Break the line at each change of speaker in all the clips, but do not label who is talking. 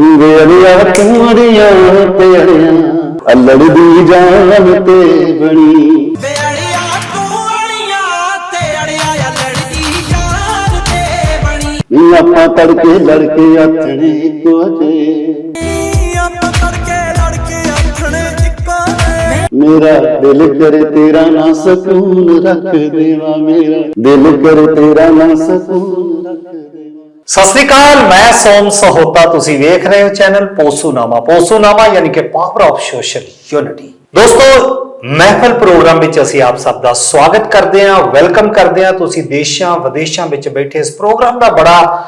ਵੇੜਿਆ ਤੂੰ ਅੜਿਆ ਤੇ ਜਾਨ ਬਣੀ ਨੀ ਆਪਾਂ ਤੜਕੇ ਲੜਕੇ ਆਥਣੇ ਕੋਜੇ ਮੇਰਾ ਦਿਲ ਕਰੇ ਤੇਰਾ ਨਾ ਸਕੂਨ ਰੱਖ ਦੇਵਾ ਮੇਰਾ। ਦਿਲ ਕਰੇ ਤੇਰਾ ਨਾ ਸਕੂਨ
ਸਤਿ ਸ੍ਰੀ ਅਕਾਲ, ਮੈਂ ਸੋਮ ਸਹੋਤਾ, ਤੁਸੀਂ ਵੇਖ ਰਹੇ ਹੋ ਚੈਨਲ ਪੋਸੂਨਾਮਾ। ਪੋਸੂਨਾਮਾ ਯਾਨੀ ਕਿ ਪਾਵਰ ਆਫ ਸੋਸ਼ਲ ਯੂਨਿਟੀ ਦੋਸਤੋ, ਮਹਿਫਲ ਪ੍ਰੋਗਰਾਮ ਵਿੱਚ ਅਸੀਂ ਆਪ ਸਭ ਦਾ ਸਵਾਗਤ ਕਰਦੇ ਹਾਂ ਵੈਲਕਮ ਕਰਦੇ ਹਾਂ। ਤੁਸੀਂ ਦੇਸ਼ਾਂ, ਵਿਦੇਸ਼ਾਂ ਵਿੱਚ ਬੈਠੇ ਇਸ ਪ੍ਰੋਗਰਾਮ ਦਾ ਬੜਾ,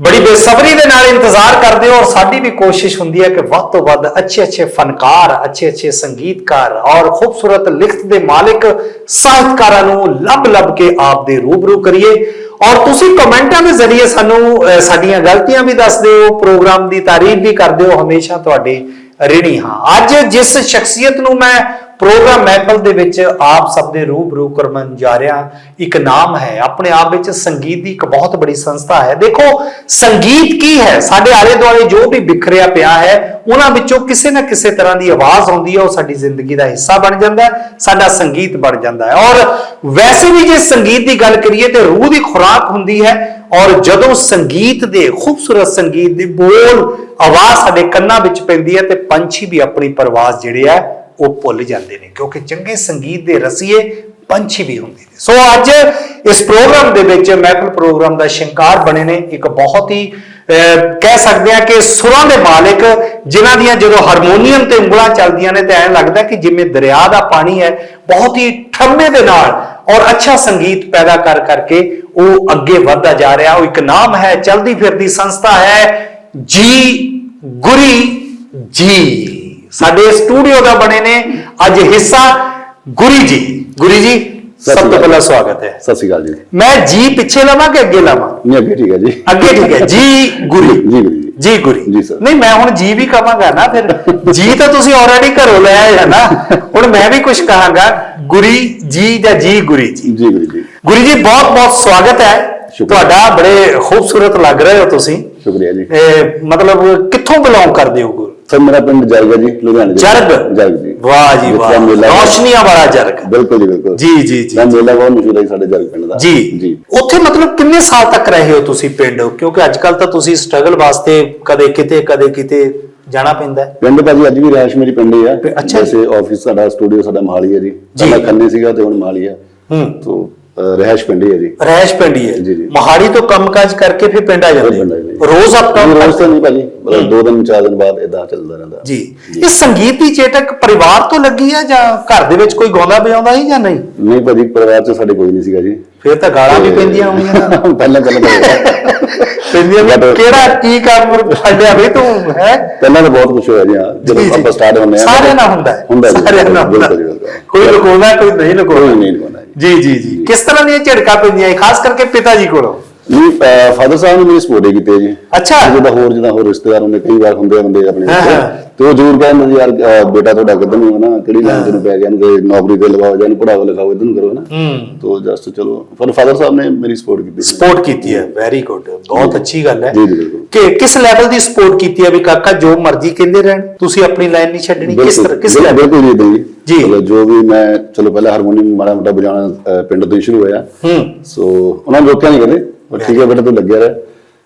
ਬੜੀ ਬੇਸਬਰੀ ਦੇ ਨਾਲ ਇੰਤਜ਼ਾਰ ਕਰਦੇ ਹੋ। ਔਰ ਸਾਡੀ ਵੀ ਕੋਸ਼ਿਸ਼ ਹੁੰਦੀ ਹੈ ਕਿ ਵੱਧ ਤੋਂ ਵੱਧ ਅੱਛੇ ਅੱਛੇ ਫਨਕਾਰ, ਅੱਛੇ ਅੱਛੇ ਸੰਗੀਤਕਾਰ ਔਰ ਖੂਬਸੂਰਤ ਲਿਖਤ ਦੇ ਮਾਲਕ ਸਾਹਿਤਕਾਰਾਂ ਨੂੰ ਲੱਭ ਲੱਭ ਕੇ ਆਪ ਦੇ ਰੂਬਰੂ ਕਰੀਏ। ਔਰ ਤੁਸੀਂ ਕਮੈਂਟਾਂ ਦੇ ਜ਼ਰੀਏ ਸਾਨੂੰ ਅਹ, ਸਾਡੀਆਂ ਗਲਤੀਆਂ ਵੀ ਦੱਸਦੇ ਹੋ ਪ੍ਰੋਗਰਾਮ ਦੀ ਤਾਰੀਫ ਵੀ ਕਰਦੇ ਹੋ ਹਮੇਸ਼ਾ ਤੁਹਾਡੇ ਰਿਣੀ ਹਾਂ। ਅੱਜ ਜਿਸ ਸ਼ਖਸੀਅਤ ਨੂੰ ਮੈਂ ਪ੍ਰੋਗਰਾਮ ਮਹਿਫਲ ਦੇ ਵਿੱਚ ਆਪ ਸਭ ਦੇ ਰੂਬਰੂ ਕਰਮਨ ਜਾ ਰਿਹਾ। ਇੱਕ ਨਾਮ ਹੈ, ਆਪਣੇ ਆਪ ਵਿੱਚ ਸੰਗੀਤ ਦੀ ਇੱਕ ਬਹੁਤ ਬੜੀ ਸੰਸਥਾ ਹੈ। ਦੇਖੋ, ਸੰਗੀਤ ਕੀ ਹੈ? ਸਾਡੇ ਆਲੇ ਦੁਆਲੇ ਜੋ ਵੀ ਬਿਖਰਿਆ ਪਿਆ ਹੈ, ਉਹਨਾਂ ਵਿੱਚੋਂ ਕਿਸੇ ਨਾ ਕਿਸੇ ਤਰ੍ਹਾਂ ਦੀ ਆਵਾਜ਼ ਆਉਂਦੀ ਹੈ, ਉਹ ਸਾਡੀ ਜ਼ਿੰਦਗੀ ਦਾ ਹਿੱਸਾ ਬਣ ਜਾਂਦਾ ਹੈ, ਸਾਡਾ ਸੰਗੀਤ ਬਣ ਜਾਂਦਾ ਹੈ। ਔਰ ਵੈਸੇ ਵੀ ਜੇ ਸੰਗੀਤ ਦੀ ਗੱਲ ਕਰੀਏ ਤੇ ਰੂਹ ਦੀ ਖੁਰਾਕ ਹੁੰਦੀ ਹੈ, ਔਰ ਜਦੋਂ ਸੰਗੀਤ ਦੇ, ਖੂਬਸੂਰਤ ਸੰਗੀਤ ਦੀ ਬੋਲ ਆਵਾਜ਼ ਸਾਡੇ ਕੰਨਾਂ ਵਿੱਚ ਪੈਂਦੀ ਹੈ ਤੇ ਪੰਛੀ ਵੀ ਆਪਣੀ ਪਰਵਾਜ਼ ਜਿਹੜੇ ਆ ਉਹ ਭੁੱਲ ਜਾਂਦੇ ਨੇ, ਕਿਉਂਕਿ ਚੰਗੇ ਸੰਗੀਤ ਦੇ ਰਸੀਏ ਪੰਛੀ ਵੀ ਹੁੰਦੇ ਨੇ। ਸੋ ਅੱਜ ਇਸ ਪ੍ਰੋਗਰਾਮ ਦੇ ਵਿੱਚ ਮਹਿਫਲ ਪ੍ਰੋਗਰਾਮ ਦਾ ਸ਼ਿੰਕਾਰ ਬਣੇ ਨੇ, ਇੱਕ ਬਹੁਤ ਹੀ ਕਹਿ ਸਕਦੇ ਆ ਕਿ ਸੁਰਾਂ ਦੇ ਮਾਲਕ, ਜਿਨ੍ਹਾਂ ਦੀਆਂ ਜਦੋਂ ਹਾਰਮੋਨੀਅਮ ਤੇ ਉਂਗਲਾਂ ਚੱਲਦੀਆਂ ਨੇ, ਤਾਂ ਐਂ ਲੱਗਦਾ ਕਿ ਜਿਵੇਂ ਦਰਿਆ ਦਾ ਪਾਣੀ ਹੈ, ਬਹੁਤ ਹੀ ਠੰਮੇ ਦੇ ਨਾਲ ਔਰ ਅੱਛਾ ਸੰਗੀਤ ਪੈਦਾ ਕਰ ਕਰਕੇ ਉਹ ਅੱਗੇ ਵਧਦਾ ਜਾ ਰਿਹਾ। ਉਹ ਇੱਕ ਨਾਮ ਹੈ, ਚਲਦੀ ਫਿਰਦੀ ਸੰਸਥਾ ਹੈ, ਜੀ ਗੁਰੀ ਜੀ। ਸਾਡੇ ਸਟੂਡੀਓ ਦਾ ਬਣੇ ਨੇ ਅੱਜ ਹਿੱਸਾ ਗੁਰੀ ਜੀ। ਗੁਰੀ ਜੀ ਸਭ
ਸ਼੍ਰੀ
ਤੋਂ। ਪਹਿਲਾਂ ਸਵਾਗਤ ਹੈ।
ਸਤਿ ਸ਼੍ਰੀ ਅਕਾਲ ਜੀ।
ਮੈਂ ਜੀ ਪਿੱਛੇ ਲਵਾਂ ਕਿ ਅੱਗੇ ਲਵਾਂ?
ਨਹੀਂ ਅੱਗੇ ਠੀਕ ਹੈ ਜੀ।
ਅੱਗੇ ਠੀਕ ਹੈ। ਜੀ ਗੁਰੀ।
ਜੀ ਗੁਰੂ ਜੀ।
ਜੀ ਗੁਰੀ।
ਜੀ sir।
ਨਹੀਂ ਮੈਂ ਹੁਣ ਜੀ ਵੀ ਕਵਾਂਗਾ ਨਾ ਫਿਰ ਜੀ ਤਾਂ ਤੁਸੀਂ ਆਲਰੇਡੀ ਘਰੋਂ ਲੈ ਆਏ ਹੈ ਨਾ। ਹੁਣ ਮੈਂ ਵੀ ਕੁਝ ਕਹਾਂਗਾ ਗੁਰੀ ਜੀ ਜਾਂ ਜੀ ਗੁਰੀ ਜੀ।
ਜੀ ਗੁਰੂ ਜੀ।
ਗੁਰੂ ਜੀ ਬਹੁਤ ਬਹੁਤ ਸਵਾਗਤ ਹੈ। ਤੁਹਾਡਾ ਬੜੇ ਖੂਬਸੂਰਤ ਲੱਗ ਰਹੇ ਹੋ ਤੁਸੀਂ।
ਸ਼ੁਕਰੀਆ ਜੀ।
ਇਹ ਮਤਲਬ ਕਿੱਥੋਂ ਬਿਲੋਂਗ ਕਰਦੇ ਹੋ
ਸਰ ਮੇਰਾ ਪਿੰਡ ਜਰਗ ਜੀ ਲੁਧਿਆਣੇ
ਜਰਗ?
ਜਰਗ ਜੀ।
ਵਾਹ ਜੀ ਵਾਹ। ਰੌਸ਼ਨੀਆਂ ਵਾਲਾ ਜਰਗ।
ਬਿਲਕੁਲ ਜੀ ਬਿਲਕੁਲ।
ਜੀ ਜੀ ਜੀ।
ਮੇਲਾ ਬਹੁਤ ਮਸ਼ਹੂਰ ਹੈ ਸਾਡੇ ਜਰਗ ਪਿੰਡ ਦਾ।
ਜੀ।
ਜੀ।
ਉੱਥੇ ਮਤਲਬ ਕਿੰਨੇ ਸਾਲ ਤੱਕ ਰਹੇ ਹੋ ਤੁਸੀਂ ਪਿੰਡ? ਕਿਉਂਕਿ ਅੱਜ ਕੱਲ ਤਾਂ ਤੁਸੀਂ ਸਟਰਗਲ ਵਾਸਤੇ ਕਦੇ ਕਿਤੇ ਕਦੇ ਕਿਤੇ ਜਾਣਾ ਪੈਂਦਾ ਹੈ।
ਪਿੰਡ ਭਾਜੀ ਅੱਜ ਵੀ ਰਹਿਸ਼ ਮੇਰੀ ਪਿੰਡ ਹੀ ਆ।
ਅੱਛਾ।
ਵੈਸੇ ਆਫਿਸ ਸਾਡਾ ਸਟੂਡੀਓ ਸਾਡਾ ਮਹਾਲੀ ਹੈ ਜੀ। ਪਹਿਲਾਂ ਖੰਨੇ ਸੀਗਾ ਤੇ ਹੁਣ ਮਹਾਲੀ ਆ
ਹੂੰ।
ਤੋਂ ਰਹਿਸ਼ ਪਿੰਡ ਹੀ ਜੀ।
ਰਹਿਸ਼ ਪਿੰਡ ਹੀ
ਜੀ, ਜੀ।
ਮਹਾੜੀ ਤੋਂ ਕੰਮਕਾਜ ਕਰਕੇ ਫਿਰ ਪਿੰਡ ਆ ਜਾਂਦੇ
ਪਿੰਡ ਆ ਜਾਂਦੇ।
ਹੋ। ਰੋਜ਼ ਅਪ
ਨਹੀਂ,
ਡਾਊਨ
ਰੋਜ਼ ਤਾਂ ਨਹੀਂ ਭਾਜੀ। ਦੋ ਦਿਨ ਚਾਰ ਦਿਨ ਬਾਅਦ ਇਦਾਂ ਚੱਲਦਾ ਰਹਿੰਦਾ।
ਜੀ। ਇਹ ਸੰਗੀਤ ਦੀ ਚੇਟਕ ਪਰਿਵਾਰ ਤੋਂ ਲੱਗੀ ਹੈ ਜਾਂ ਘਰ ਦੇ ਵਿੱਚ ਕੋਈ ਗਾਉਂਦਾ ਵਜਾਉਂਦਾ ਹੀ ਜਾਂ ਨਹੀਂ?
ਨਹੀਂ ਭਾਜੀ ਪਰਿਵਾਰ ਚ ਸਾਡੇ ਕੋਈ ਨਹੀਂ ਸੀਗਾ ਜੀ।
ਫਿਰ ਤਾਂ ਗਾਲਾਂ ਵੀ ਪੈਂਦੀਆਂ ਹੋਣਗੀਆਂ ਨਾ।
ਪਹਿਲਾਂ ਪਹਿਲਾਂ ਤਾਂ
ਪੈਂਦੀਆਂ ਵੀ
But-
ਕਿਹੜਾ ਕੀ ਕੰਮ ਫੜਿਆ ਵੀ ਤੂੰ ਹੈ?
ਪਹਿਲਾਂ ਤਾਂ ਬਹੁਤ ਕੁਝ ਹੋਇਆ ਜੀ ਹਾਂ। ਜਦੋਂ। ਆਪਾਂ ਸਟਾਰਟ ਹੁੰਦੇ ਆ
ਸਾਰਿਆਂ ਨਾਲ ਹੁੰਦਾ ਹੈ।
ਹੁੰਦਾ ਜੀ,
ਸਾਰਿਆਂ ਨਾਲ ਹੁੰਦਾ
ਬਿਲਕੁਲ ਜੀ, ਬਿਲਕੁਲ।
ਕੋਈ ਲੁਕਾਉਂਦਾ ਕੋਈ ਨਹੀਂ
ਨਹੀਂ ਲਗਾਉਣਾ ਜੀ
ਜੀ ਜੀ। ਕਿਸ ਤਰ੍ਹਾਂ ਦੀਆਂ ਝੜਕਾਂ ਪੈਂਦੀਆਂ ਹੈ ਖਾਸ ਕਰਕੇ ਪਿਤਾ ਜੀ ਕੋਲੋਂ?
ਨਹੀਂ ਫਾਦਰ ਸਾਹਿਬ ਨੇ ਮੇਰੀ ਸਪੋਰਟ ਕੀਤੀ ਹੈ ਜੀ।
ਅੱਛਾ।
ਜਿਹਦਾ ਹੋਰ ਜਿਹਦਾ ਹੋਰ ਰਿਸ਼ਤੇਦਾਰ ਹੁੰਦੇ ਕਈ ਵਾਰ ਹੁੰਦੇ ਹੁੰਦੇ ਆਪਣੇ। ਤੇ ਉਹ ਜ਼ਰੂਰ ਕਹਿੰਦੇ ਯਾਰ ਬੇਟਾ ਤੁਹਾਡਾ ਕਿੱਦਾਂ ਨੂੰ ਨਾ? ਕਿਹੜੀ ਲਾਈਨ ਤੈਨੂੰ ਪੈ ਗਿਆ? ਨੂੰ ਨੌਕਰੀ ਤੇ ਲਗਾਓ ਜਾਂ ਪੜਾਓ ਲਿਖਾਓ ਇਦਾਂ ਨੂੰ ਕਰੋ ਨਾ? ਤੋ ਜਸਟ ਚਲੋ ਪਰ ਫਾਦਰ ਸਾਹਿਬ ਨੇ ਮੇਰੀ ਸਪੋਰਟ ਕੀਤੀ।
ਸਪੋਰਟ ਕੀਤੀ ਹੈ। ਵੈਰੀ ਗੁੱਡ ਬਹੁਤ ਅੱਛੀ ਗੱਲ ਹੈ।
ਜੀ, ਜੀ, ਬਿਲਕੁਲ।
ਕਿ ਕਿਸ ਲੈਵਲ ਦੀ ਸਪੋਰਟ ਕੀਤੀ ਹੈ ਵੀ ਕਾਕਾ ਜੋ ਮਰਜ਼ੀ ਕਹਿੰਦੇ ਰਹਿਣ ਤੁਸੀਂ ਆਪਣੀ ਲਾਈਨ ਨਹੀਂ ਛੱਡਣੀ। ਕਿਸ ਤਰ੍ਹਾਂ ਕਿਸ ਲੈਵਲ
ਬਿਲਕੁਲ ਜੀ।
ਜੀ।
ਮਤਲਬ ਜੋ ਵੀ ਮੈਂ ਚਲੋ ਪਹਿਲਾਂ ਹਾਰਮੋਨੀਅਮ ਮਾੜਾ ਮੋਟਾ ਵਜਾਉਣਾ ਪਿੰਡ ਤੋਂ ਹੀ ਸ਼ੁਰੂ ਹੋਇਆ।
ਹੂੰ।
ਸੋ ਉਹਨਾਂ ਨੇ ਰੋਕਿਆ ਨਹੀਂ ਕਦੇ ਪਰ ਠੀਕ ਹੈ ਬੇਟਾ ਤੂੰ ਲੱਗਿਆ ਰਹਿ।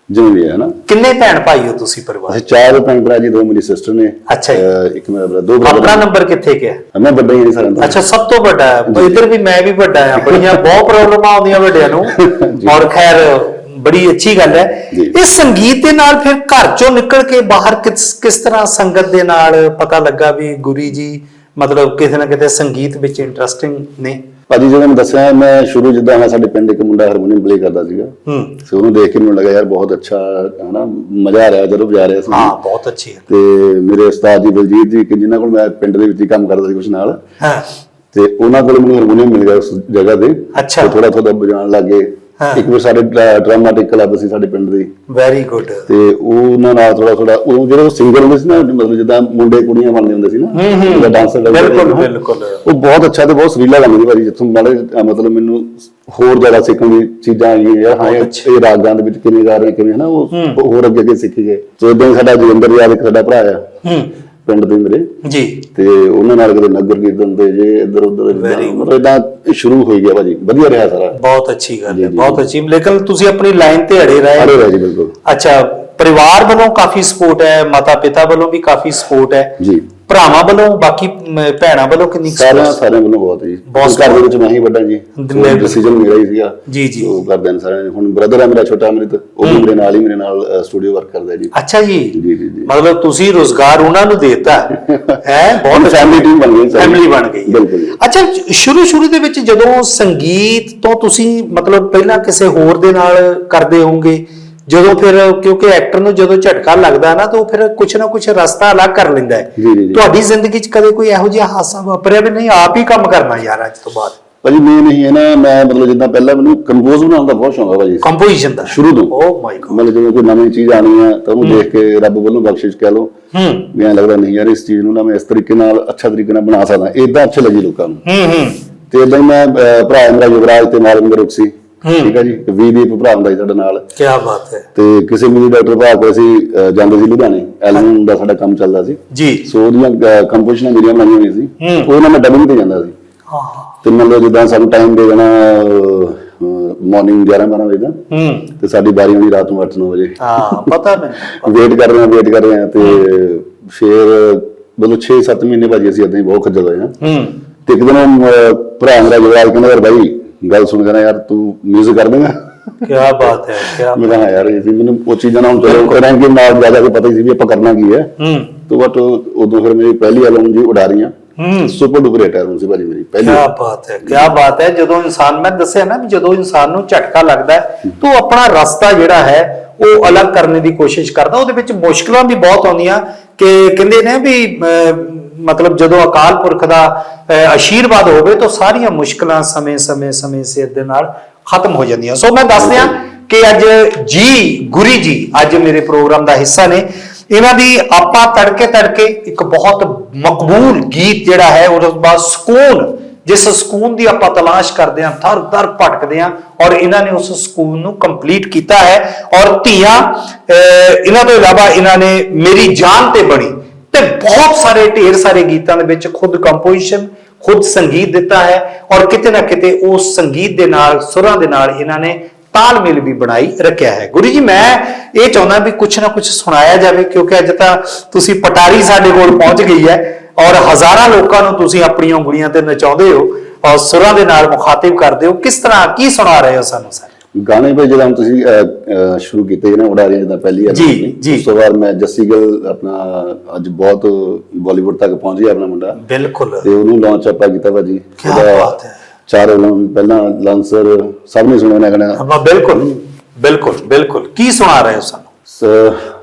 ਜਿਵੇਂ ਵੀ ਹੈ ਨਾ
ਕਿੰਨੇ ਭੈਣ ਭਾਈ ਹੋ ਤੁਸੀਂ ਪਰਿਵਾਰ?
ਅਸੀਂ ਚਾਰ ਭੈਣ ਭਰਾ ਜੀ ਦੋ ਮੇਰੀ ਸਿਸਟਰ ਨੇ।
ਅੱਛਾ
ਇੱਕ ਮੇਰਾ brother, ਦੋ
ਆਪਣਾ
ਬ੍ਰਦਰ
ਨੰਬਰ ਕਿੱਥੇ ਗਿਆ?
ਮੈਂ ਵੱਡਾ ਹੀ ਸਾਰਿਆਂ ਤੋਂ।
ਅੱਛਾ ਸਭ ਤੋਂ ਵੱਡਾ ਹੈ। ਇਧਰ ਵੀ ਮੈਂ ਵੀ ਵੱਡਾ ਆ ਬੜੀਆਂ ਬਹੁਤ ਪ੍ਰੋਬਲਮਾਂ ਆਉਂਦੀਆਂ ਵੱਡਿਆਂ ਨੂੰ। ਔਰ ਖੈਰ ਬੜੀ ਅੱਛੀ ਗੱਲ ਹੈ। ਇਹ ਸੰਗੀਤ ਦੇ ਨਾਲ ਫਿਰ ਘਰ ਚੋਂ ਨਿਕਲ ਕੇ ਬਾਹਰ ਕਿਸ ਕਿਸ ਤਰ੍ਹਾਂ ਸੰਗਤ ਦੇ ਨਾਲ ਪਤਾ ਲੱਗਾ ਵੀ ਗੁਰੀ ਜੀ ਮਤਲਬ ਕਿਸੇ ਨਾ ਕਿਤੇ ਸੰਗੀਤ ਵਿੱਚ ਇੰਟਰਸਟਿੰਗ ਨੇ।
ਭਾਜੀ ਜਿਵੇਂ ਮੈਂ ਦੱਸਿਆ ਮੈਂ ਸ਼ੁਰੂ ਜਿੱਦਾਂ ਮੈਂ ਸਾਡੇ ਪਿੰਡ ਇੱਕ ਮੁੰਡਾ ਹਾਰਮੋਨੀਅਮ ਪਲੇ ਕਰਦਾ ਸੀਗਾ।
ਹੂੰ।
ਸੋ ਉਹਨੂੰ ਦੇਖ ਕੇ ਮੈਨੂੰ ਲੱਗਾ ਯਾਰ ਬਹੁਤ ਅੱਛਾ ਹੈ ਨਾ ਮਜ਼ਾ ਆ ਰਿਹਾ ਜਦੋਂ ਵਜਾ ਰਿਹਾ ਸੀ।
ਹਾਂ ਬਹੁਤ ਅੱਛੀ ਹੈ।
ਤੇ ਮੇਰੇ ਉਸਤਾਦ ਜੀ ਬਲਜੀਤ ਜੀ ਕਿ ਜਿਨ੍ਹਾਂ ਕੋਲ ਮੈਂ ਪਿੰਡ ਦੇ ਵਿੱਚ ਹੀ ਕੰਮ ਕਰਦਾ ਸੀ ਕੁਛ ਨਾਲ
ਹਾਂ।
ਤੇ ਉਹਨਾਂ ਕੋਲ ਮੈਨੂੰ ਹਾਰਮੋਨੀਅਮ ਮਿਲ ਗਿਆ ਉਸ ਜਗ੍ਹਾ ਤੇ।
ਅੱਛਾ।
ਥੋੜਾ ਥੋੜਾ ਵਜਾਉਣ ਲੱਗੇ
ਹਾਂ।
ਇੱਕ ਵਾਰ ਸਾਡੇ ਡਰਾਮਾਟਿਕ ਕਲੱਬ ਸੀ ਸਾਡੇ ਪਿੰਡ ਦੇ।
ਵੈਰੀ ਗੁੱਡ
ਤੇ ਉਹ ਉਹਨਾਂ ਨਾਲ ਥੋੜਾ ਥੋੜਾ ਉਹ ਜਿਹੜੇ ਸਿੰਗਰ ਹੁੰਦੇ ਸੀ ਨਾ ਮਤਲਬ ਜਿੱਦਾਂ ਮੁੰਡੇ ਕੁੜੀਆਂ ਬਣਦੇ ਹੁੰਦੇ ਸੀ ਨਾ ਉਹਦਾ ਡਾਂਸਰ
ਬਿਲਕੁਲ, ਬਿਲਕੁਲ।
ਉਹ ਬਹੁਤ ਅੱਛਾ ਤੇ ਬਹੁਤ ਸਰੀਲਾ ਸੀ ਭਾਜੀ ਜਿੱਥੋਂ ਮਾੜੇ ਮਤਲਬ ਮੈਨੂੰ ਹੋਰ ਜ਼ਿਆਦਾ ਸਿੱਖਣ ਦੀ ਚੀਜ਼ਾਂ ਆਈਆਂ ਯਾਰ ਹਾਂ ਇਹ ਰਾਗਾਂ ਦੇ ਵਿੱਚ ਕਿਵੇਂ ਗਾ ਰਹੇ ਕਿਵੇਂ ਹਨਾ ਉਹ ਹੋਰ ਅੱਗੇ ਅੱਗੇ ਸਿੱਖ ਗਏ। ਸੋ ਇਦਾਂ ਸਾਡਾ ਜੋਗਿੰਦਰ ਯਾਦ ਇੱਕ ਸਾਡਾ ਭਰਾ ਆ।
ਹੂੰ।
ਪਿੰਡ ਦੇ ਮੇਰੇ।
ਜੀ।
ਤੇ ਉਹਨਾਂ ਨਾਲ ਕਦੇ ਨਗਰ ਕੀਰਤਨ ਤੇ ਜੇ ਇੱਧਰ ਉੱਧਰ ਮਤਲਬ ਇਦਾਂ ਸ਼ੁਰੂ ਹੋਈ ਗਿਆ ਭਾਜੀ। ਵਧੀਆ ਰਿਹਾ ਸਾਰਾ।
ਬਹੁਤ ਅੱਛੀ ਗੱਲ ਹੈ ਬਹੁਤ ਅੱਛੀ। ਲੇਕਿਨ ਤੁਸੀਂ ਆਪਣੀ ਲਾਈਨ ਤੇ ਅੜੇ ਰਹੇ।
ਅਰੇ ਰਿਹਾ ਜੀ ਬਿਲਕੁਲ।
ਅੱਛਾ ਪਰਿਵਾਰ ਵੱਲੋਂ ਕਾਫੀ ਸਪੋਰਟ ਹੈ ਮਾਤਾ ਪਿਤਾ ਵੱਲੋਂ ਵੀ ਕਾਫੀ ਸਪੋਰਟ ਹੈ।
ਜੀ।
ਭਰਾਵਾਂ ਵੱਲੋਂ ਬਾਕੀ ਮ, ਭੈਣਾਂ ਵੱਲੋਂ ਕਿੰਨੀ ਕੁ
ਸਾਰਿਆਂ
support?
ਸਾਰਿਆਂ ਵੱਲੋਂ ਬਹੁਤ ਹੈ ਜੀ
ਬਹੁਤ
ਘਰ ਦੇ ਵਿੱਚ ਮੈਂ ਹੀ ਵੱਡਾ ਜੀ
ਮੈਂ-
ਡਿਸੀਜਨ ਮੇਰਾ ਹੀ ਸੀਗਾ
ਜੀ, ਜੀ।
ਉਹ ਕਰਦੇ ਨੇ ਸਾਰਿਆਂ ਨੇ ਹੁਣ ਬ੍ਰਦਰ ਹੈ ਮੇਰਾ ਛੋਟਾ ਅਮਰਿਤ ਉਹ ਵੀ ਮੇਰੇ ਨਾਲ ਹੀ ਮੇਰੇ ਨਾਲ ਸਟੂਡੀਓ ਵਰਕ ਕਰਦਾ ਹੈ ਜੀ
ਅੱਛਾ ਜੀ
ਜੀ ਜੀ ਜੀ
ਮਤਲਬ ਤੁਸੀਂ ਰੋਜ਼ਗਾਰ ਉਹਨਾਂ ਨੂੰ ਦੇਤਾ ਹੈ
ਬਹੁਤ
ਬਹੁਤ
ਫੈਮਿਲੀ ਟੀਮ ਬਣ ਗਈ ਸਾਡੀ।
ਫੈਮਿਲੀ ਬਣ ਗਈ।
ਬਿਲਕੁਲ ਜੀ।
ਅੱਛਾ ਸ਼ੁਰੂ ਸ਼ੁਰੂ ਦੇ ਵਿੱਚ ਜਦੋਂ ਸੰਗੀਤ ਤੋਂ ਤੁਸੀਂ ਮਤਲਬ ਪਹਿਲਾਂ ਕਿਸੇ ਹੋਰ ਦੇ ਨਾਲ ਕਰਦੇ ਹੋਵੋਗੇ ਜਦੋਂ ਫਿਰ ਕਿਉਂਕਿ ਐਕਟਰ ਨੂੰ ਜਦੋਂ ਝਟਕਾ ਲੱਗਦਾ ਨਾ ਤਾਂ ਉਹ ਫਿਰ ਕੁਛ ਨਾ ਕੁਛ ਰਸਤਾ ਅਲੱਗ ਕਰ ਲੈਂਦਾ ਹੈ। ਤੁਹਾਡੀ ਜ਼ਿੰਦਗੀ 'ਚ ਕਦੇ ਕੋਈ ਇਹੋ ਜਿਹਾ ਹਾਦਸਾ ਵਾਪਰਿਆ ਵੀ ਨਹੀਂ? ਆਪ ਹੀ ਕੰਮ ਕਰਨਾ ਯਾਰ ਅੱਜ ਤੋਂ ਬਾਅਦ।
ਭਾਜੀ ਮੈਂ ਨਹੀਂ ਹੈ ਨਾ ਮੈਂ ਮਤਲਬ ਜਿੱਦਾਂ ਪਹਿਲਾਂ ਮੈਨੂੰ ਕੰਪੋਜ਼ ਬਣਾਉਣ ਦਾ ਬਹੁਤ ਸ਼ੌਂਕ ਹੈ ਭਾਜੀ।
ਕੰਪੋਜੀਸ਼ਨ ਦਾ?
ਸ਼ੁਰੂ ਤੋਂ।
ਓ ਮਾਈ ਗॉड
ਮਤਲਬ ਜਿਵੇਂ ਕੋਈ ਨਵੀਂ ਚੀਜ਼ ਆਣੀ ਹੈ ਤਾਂ ਉਹਨੂੰ ਦੇਖ ਕੇ ਰੱਬ ਵੱਲੋਂ ਬਖਸ਼ਿਸ਼ ਕਹਿ ਲਓ।
ਹੂੰ।
ਵੀ ਐਂ ਲੱਗਦਾ ਨਹੀਂ ਯਾਰ ਇਸ ਚੀਜ਼ ਨੂੰ ਨਾ ਮੈਂ ਇਸ ਤਰੀਕੇ ਨਾਲ ਅੱਛਾ ਤਰੀਕੇ ਨਾਲ ਬਣਾ ਸਕਦਾ। ਇਦਾਂ ਅੱਛੇ ਲੱਗੀ ਲੋਕਾਂ ਨੂੰ।
ਹੂੰ ਹੂੰ।
ਤੇ ਇਦਾਂ ਮੈਂ ਭਰਾ ਮੇਰਾ ਯੁਵਰਾਜ ਤੇ ਮਾਲਵਿੰਦਰ ਰੁਕਸੀ
ਹੂੰ।
ਠੀਕ ਹੈ ਜੀ ਵੀਦੀਪ ਭਰਾ ਹੁੰਦਾ ਸੀ ਸਾਡੇ ਨਾਲ।
ਕੀ ਬਾਤ ਹੈ।
ਤੇ ਕਿਸੇ ਮਿਊਜ਼ਿਕ ਡਾਇਰੈਕਟਰ ਭਰਾ ਕੋਲ ਅਸੀਂ ਜਾਂਦੇ ਸੀ ਲੁਧਿਆਣੇ ਐਲਬਮ ਦਾ ਸਾਡਾ ਕੰਮ ਚੱਲਦਾ ਸੀ।
ਜੀ।
ਸੋ ਉਹਦੀਆਂ ਕੰਪੋਜੀਸ਼ਨਾਂ ਮੇਰੀਆਂ ਬਣਾਈਆਂ ਹੋਈਆਂ ਸੀ। ਉਹ ਨਾਲ ਮੈਂ ਡਬਿੰਗ ਤੇ ਜਾਂਦਾ ਸੀ।
ਹਾਂ
ਤੇ ਮਤਲਬ ਜਿੱਦਾਂ ਸਾਨੂੰ ਟਾਈਮ ਦੇ ਦੇਣਾ ਮਾਰਨਿੰਗ 11 12 ਵਜੇ ਦਾ।
ਹੂੰ।
ਤੇ ਸਾਡੀ ਵਾਰੀ ਆਉਣੀ ਰਾਤ ਨੂੰ 8 9 ਵਜੇ।
ਹਾਂ ਪਤਾ ਮੈਨੂੰ
ਵੇਟ ਕਰ ਰਹੇ ਹਾਂ ਵੇਟ ਕਰ ਰਹੇ ਹਾਂ ਤੇ ਫਿਰ ਮਤਲਬ 6 7 ਮਹੀਨੇ ਭਾਜੀ ਅਸੀਂ ਏਦਾਂ ਹੀ ਬਹੁਤ ਖੱਜਲ ਹੋਏ ਹਾਂ।
ਹੂੰ।
ਤੇ ਇੱਕ ਦਿਨ ਭਰਾ ਮੇਰਾ ਯੁਵਰਾਜ ਕਹਿੰਦਾ ਯਾਰ ਬਾਈ ਗੱਲ ਸੁਣ ਕਹਿੰਦਾ ਯਾਰ ਤੂੰ 뮤직 ਕਰ ਦੇਗਾ
ਕੀ ਬਾਤ ਹੈ ਕੀ
ਮੈਂ ਕਿਹਾ ਯਾਰ ਇਹ ਵੀ ਮੈਨੂੰ ਉਹ ਚੀਜ਼ਾਂ ਨਾਲ ਚਲੋ ਰੈਂਕਿੰਗ ਨਾਲ ਜ਼ਿਆਦਾ ਕੋਈ ਪਤਾ ਹੀ ਸੀ ਵੀ ਆਪਾਂ ਕਰਨਾ ਕੀ ਹੈ।
ਹੂੰ।
ਤੋਂ ਬਟ ਉਦੋਂ ਫਿਰ ਮੇਰੀ ਪਹਿਲੀ ਐਲਬਮ ਜੀ ਉਡਾਰੀਆਂ।
ਹੂੰ।
ਸੁਪਰ ਡੁਪਰ ਹਿੱਟ ਐਲਬਮ ਸੀ ਭਾਜੀ ਮੇਰੀ ਪਹਿਲੀ
ਕਿਆ ਬਾਤ ਹੈ ਕਿਆ ਬਾਤ ਹੈ। ਜਦੋਂ ਇਨਸਾਨ ਮੈਂ ਦੱਸਿਆ ਨਾ ਵੀ ਜਦੋਂ ਇਨਸਾਨ ਨੂੰ ਝਟਕਾ ਲੱਗਦਾ ਹੈ ਤਾਂ ਆਪਣਾ ਰਸਤਾ ਜਿਹੜਾ ਹੈ ਉਹ ਅਲੱਗ ਕਰਨ ਦੀ ਕੋਸ਼ਿਸ਼ ਕਰਦਾ। ਉਹਦੇ ਵਿੱਚ ਮੁਸ਼ਕਲਾਂ ਵੀ ਬਹੁਤ ਆਉਂਦੀਆਂ। ਕਿ ਕਹਿੰਦੇ ਨੇ ਵੀ ਮਤਲਬ ਜਦੋਂ ਅਕਾਲ ਪੁਰਖ ਦਾ ਆਸ਼ੀਰਵਾਦ ਹੋਵੇ ਤਾਂ ਸਾਰੀਆਂ ਮੁਸ਼ਕਲਾਂ ਸਮੇਂ ਸਮੇਂ ਸਮੇਂ ਸਿਰ ਦੇ ਨਾਲ ਖਤਮ ਹੋ ਜਾਂਦੀਆਂ। ਸੋ ਮੈਂ ਦੱਸ ਦਿਆਂ ਕਿ ਅੱਜ ਜੀ ਗੁਰੀ ਜੀ ਅੱਜ ਮੇਰੇ ਪ੍ਰੋਗਰਾਮ ਦਾ ਹਿੱਸਾ ਨੇ। ਇਹਨਾਂ ਦੀ ਆਪਾਂ ਤੜਕੇ ਤੜਕੇ ਇੱਕ ਬਹੁਤ ਮਕਬੂਲ ਗੀਤ ਜਿਹੜਾ ਹੈ ਉਹਦੇ ਬਾਅਦ ਸਕੂਨ ਜਿਸ ਸਕੂਨ ਦੀ ਆਪਾਂ ਤਲਾਸ਼ ਕਰਦੇ ਹਾਂ ਥਰ ਥਰ ਭਟਕਦੇ ਹਾਂ ਔਰ ਇਹਨਾਂ ਨੇ ਉਸ ਸਕੂਨ ਨੂੰ ਕੰਪਲੀਟ ਕੀਤਾ ਹੈ ਔਰ ਧੀਆਂ ਅਹ, ਇਹਨਾਂ ਤੋਂ ਇਲਾਵਾ ਇਹਨਾਂ ਨੇ ਮੇਰੀ ਜਾਨ ਤੇ ਬਣੀ ਤੇ ਬਹੁਤ ਸਾਰੇ ਢੇਰ ਸਾਰੇ ਗੀਤਾਂ ਦੇ ਵਿੱਚ ਖੁਦ ਕੰਪੋਜੀਸ਼ਨ ਖੁਦ ਸੰਗੀਤ ਦਿੱਤਾ ਹੈ ਔਰ ਕਿਤੇ ਨਾ ਕਿਤੇ ਉਸ ਸੰਗੀਤ ਦੇ ਨਾਲ ਸੁਰਾਂ ਦੇ ਨਾਲ ਇਹਨਾਂ ਨੇ ਤਾਲਮੇਲ ਵੀ ਬਣਾਈ ਰੱਖਿਆ ਹੈ। ਗੁਰੂ ਜੀ ਮੈਂ ਇਹ ਚਾਹੁੰਦਾ ਵੀ ਕੁਝ ਨਾ ਕੁਝ ਸੁਣਾਇਆ ਜਾਵੇ ਕਿਉਂਕਿ ਅੱਜ ਤਾਂ ਤੁਸੀਂ ਪਟਾਰੀ ਸਾਡੇ ਕੋਲ ਪਹੁੰਚ ਗਈ ਹੈ ਔਰ ਹਜ਼ਾਰਾਂ ਲੋਕਾਂ ਨੂੰ ਤੁਸੀਂ ਆਪਣੀਆਂ ਉਂਗਲੀਆਂ ਤੇ ਨਚਾਉਂਦੇ ਹੋ ਔਰ ਸੁਰਾਂ ਦੇ ਨਾਲ ਮੁਖਾਤਿਬ ਕਰਦੇ ਹੋ। ਕਿਸ ਤਰ੍ਹਾਂ ਕੀ ਸੁਣਾ ਰਹੇ ਹੋ ਸਾਨੂੰ ਸਰ?
ਗਾਣੇ ਭਾਈ ਜਦੋਂ ਤੁਸੀਂ ਸ਼ੁਰੂ ਕੀਤੇ ਨਾ ਉਡਾਰੀਆਂ ਜਿੱਦਾਂ ਪਹਿਲੀ album
ਜੀ, ਜੀ।
ਉਸ ਤੋਂ ਬਾਅਦ ਮੈਂ ਜੱਸੀ ਗਿੱਲ ਆਪਣਾ ਅੱਜ ਬਹੁਤ ਬਾਲੀਵੁੱਡ ਤੱਕ ਪਹੁੰਚ ਗਿਆ ਆਪਣਾ ਮੁੰਡਾ।
ਬਿਲਕੁਲ।
ਤੇ ਉਹਨੂੰ ਲਾਂਚ ਆਪਾਂ ਕੀਤਾ ਭਾਜੀ। ਉਹਦਾ
ਬਾਤ ਹੈ।
ਚਾਰ ਪਹਿਲਾਂ ਲਾਂਸਰ ਸਭ ਨੇ ਸੁਣਿਆ ਨਾ ਗਾਣਾ
ਹਾਂ ਬਿਲਕੁਲ ਬਿਲਕੁਲ ਬਿਲਕੁਲ। ਕੀ ਸੁਣਾ ਰਹੇ ਹੋ ਸਾਨੂੰ?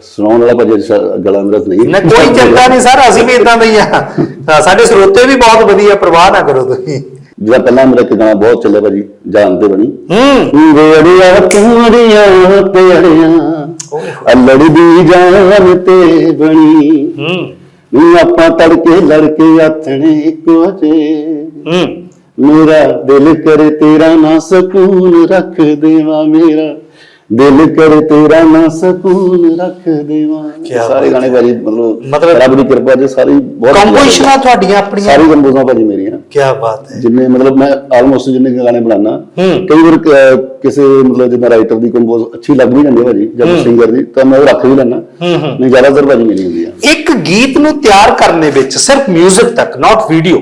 ਸੁਣਾਉਣ ਵਾਲਾ ਭਾਜੀ ਸ- ਗਲਾ ਅੰਦਰ ਨਹੀਂ
ਨਾ ਕੋਈ ਚਿੰਤਾ ਨਹੀਂ ਸਰ ਅਸੀਂ ਵੀ ਇਦਾਂ ਦੇ ਹੀ ਆ। ਸਾਡੇ ਸਰੋਤੇ ਵੀ ਬਹੁਤ ਵਧੀਆ ਪ੍ਰਵਾਹ ਨਾ ਕਰੋ ਤੁਸੀਂ।
ਜਿਹੜਾ ਪਹਿਲਾਂ ਮੇਰਾ ਇੱਕ ਗਾਣਾ ਬਹੁਤ ਚੱਲਿਆ ਭਾਜੀ ਤੇ ਬਣੀ।
ਹੂੰ।
ਵੇੜਿਆ ਤੂੜੀਆਂ ਤੇ ਅੜਿਆਂ ਅਲੜਦੀ ਜਾਨ ਤੇ ਬਣੀ।
ਹੂੰ।
ਨੀ ਆਪਾਂ ਤੜਕੇ ਲੜਕੇ ਆਥਣੇ
ਹੂੰ।
ਮੇਰਾ ਦਿਲ ਕਰੇ ਤੇਰਾ ਨਾ ਸਕੂਨ ਰੱਖ ਦੇਵਾ ਮੇਰਾ। ਦਿਲ ਕਰੇ ਤੇਰਾ ਨਾ ਸਕੂਨ ਰੱਖ ਦੇਵਾ। ਸਾਰੇ ਗਾਣੇ ਭਾਜੀ ਮਤਲਬ
ਮਤਲਬ-
ਰੱਬ ਦੀ ਕਿਰਪਾ ਜੇ ਸਾਰੀ ਬਹੁਤ
ਕੰਪੋਜੀਸ਼ਨਾਂ ਤੁਹਾਡੀਆਂ ਆਪਣੀਆਂ?
ਸਾਰੀ ਕੰਪੋਜ਼ਾਂ ਭਾਜੀ ਮੇਰੀਆਂ।
ਕੀ ਬਾਤ ਹੈ।
ਜਿੰਨੇ ਮਤਲਬ ਮੈਂ ਆਲਮੋਸਟ ਜਿੰਨੇ ਗਾਣੇ ਬਣਾਉਣਾ। ਕਈ ਵਾਰ ਕਿਸੇ ਮਤਲਬ ਜਿੱਦਾਂ ਰਾਈਟਰ ਦੀ ਕੰਪੋਜ਼ ਅੱਛੀ ਲੱਗ ਵੀ ਜਾਂਦੀ ਭਾਜੀ ਜਾਂ ਸਿੰਗਰ ਦੀ ਤਾਂ ਮੈਂ ਉਹ ਰੱਖ ਵੀ ਲੈਣਾ। ਨਹੀਂ ਜ਼ਿਆਦਾਤਰ ਭਾਜੀ ਮੇਰੀ ਹੁੰਦੀ ਆ।
ਇੱਕ ਗੀਤ ਨੂੰ ਤਿਆਰ ਕਰਨ ਦੇ ਵਿੱਚ ਸਿਰਫ 뮤직 ਤੱਕ ਨਾਟ ਵੀਡੀਓ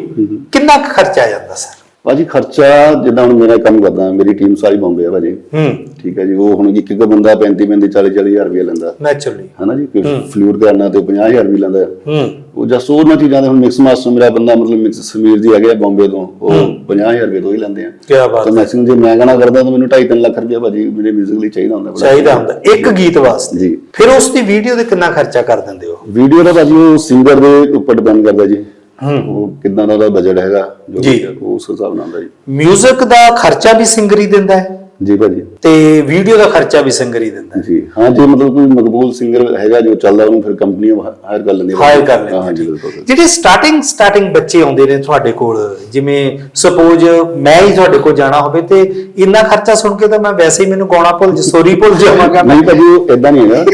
ਕਿੰਨਾ ਖਰਚਾ ਆ ਜਾਂਦਾ ਸਰ?
ਭਾਜੀ ਖਰਚਾ ਜਿੱਦਾਂ ਹੁਣ ਮੇਰਾ ਕੰਮ ਕਰਦਾ ਮੇਰੀ ਟੀਮ ਸਾਰੀ ਬੰਬੇ ਆ ਭਾਜੀ।
ਹੂੰ।
ਠੀਕ ਹੈ ਜੀ ਉਹ ਹੁਣ ਇੱਕ ਇੱਕ ਬੰਦਾ 35 35 40 40 ਹਜ਼ਾਰ ਰੁਪਏ ਲੈਂਦਾ।
ਨੈਚੁਰਲੀ
ਹਨਾ ਜੀ ਫਲੂਟ ਕਰਨਾ ਤੇ 50 ਹਜ਼ਾਰ ਵੀ ਲੈਂਦਾ।
ਹੂੰ।
ਉਹ ਜਸ ਉਹਨਾਂ ਚੀਜ਼ਾਂ ਦੇ ਹੁਣ ਮਿਕਸ ਮਾਸਟਰ ਮੇਰਾ ਬੰਦਾ ਮਤਲਬ ਮਿਕਸ ਸਮੀਰ ਜੀ ਆ ਬੰਬੇ ਤੋਂ ਉਹ 50000 ਰੁਪਏ ਤੋਂ ਹੀ ਲੈਂਦੇ ਆ।
ਕੀ ਬਾਤ
ਤਾਂ ਮੈਕਸਿਮਮ ਜੇ ਮੈਂ ਗਾਣਾ ਕਰਦਾ ਤਾਂ ਮੈਨੂੰ 2.5 ਲੱਖ ਰੁਪਏ ਭਾਜੀ ਮੇਰੇ 뮤직 ਲਈ ਚਾਹੀਦਾ ਹੁੰਦਾ।
ਚਾਹੀਦਾ ਹੁੰਦਾ। ਇੱਕ ਗੀਤ ਵਾਸਤੇ।
ਜੀ।
ਫਿਰ ਉਸ ਦੀ ਵੀਡੀਓ ਦੇ ਕਿੰਨਾ ਖਰਚਾ ਕਰ ਦਿੰਦੇ ਹੋ?
ਵੀਡੀਓ ਦਾ ਭਾਜੀ ਉਹ ਸਿੰਗਰ ਦੇ ਉੱਪਰ ਡਿਪੈਂਡ ਕਰਦਾ ਜੀ।
ਹੂੰ
ਉਹ ਕਿੰਨਾ ਦਾ ਉਹਦਾ ਬਜਟ ਹੈਗਾ ਜੋ। ਵੀ ਹੈ, ਉਹ ਉਸ ਹਿਸਾਬ ਨਾਲ ਹੁੰਦਾ ਜੀ।
뮤직 ਦਾ ਖਰਚਾ ਵੀ ਸਿੰਗਰ ਹੀ ਦਿੰਦਾ ਹੈ।
ਜੀ ਭਾਜੀ।
ਤੇ ਵੀਡੀਓ ਦਾ ਖਰਚਾ ਵੀ ਸਿੰਗਰ ਹੀ ਦਿੰਦਾ ਹੈ।
ਜੀ ਹਾਂ ਜੇ ਮਤਲਬ ਕੋਈ ਮਕਬੂਲ ਸਿੰਗਰ ਹੈਗਾ ਜੋ ਚੱਲਦਾ ਉਹਨੂੰ ਫਿਰ ਕੰਪਨੀਆਂ ਹਾਇਰ ਕਰ ਲੈਂਦੀਆਂ
ਹਾਇਰ ਕਰ
ਹਾਂ ਹਾਂ ਜੀ
ਲੈਂਦੇ
ਬਿਲਕੁਲ।
ਜਿਹੜੇ ਸਟਾਰਟਿੰਗ ਸਟਾਰਟਿੰਗ ਬੱਚੇ ਆਉਂਦੇ ਨੇ ਤੁਹਾਡੇ ਕੋਲ ਜਿਵੇਂ ਸਪੋਜ਼ ਮੈਂ ਹੀ ਤੁਹਾਡੇ ਕੋਲ ਜਾਣਾ ਹੋਵੇ ਤੇ ਇੰਨਾ ਖਰਚਾ ਸੁਣ ਕੇ ਤਾਂ ਮੈਂ ਵੈਸੇ ਹੀ ਮੈਨੂੰ ਗਾਉਣਾ ਭੁੱਲ ਸੋਰੀ ਭੁੱਲ ਜਾਵਾਂਗਾ ਮੈਂ।
ਨਹੀਂ ਭਾਜੀ ਇਦਾਂ ਨਹੀਂ ਹੈਗਾ।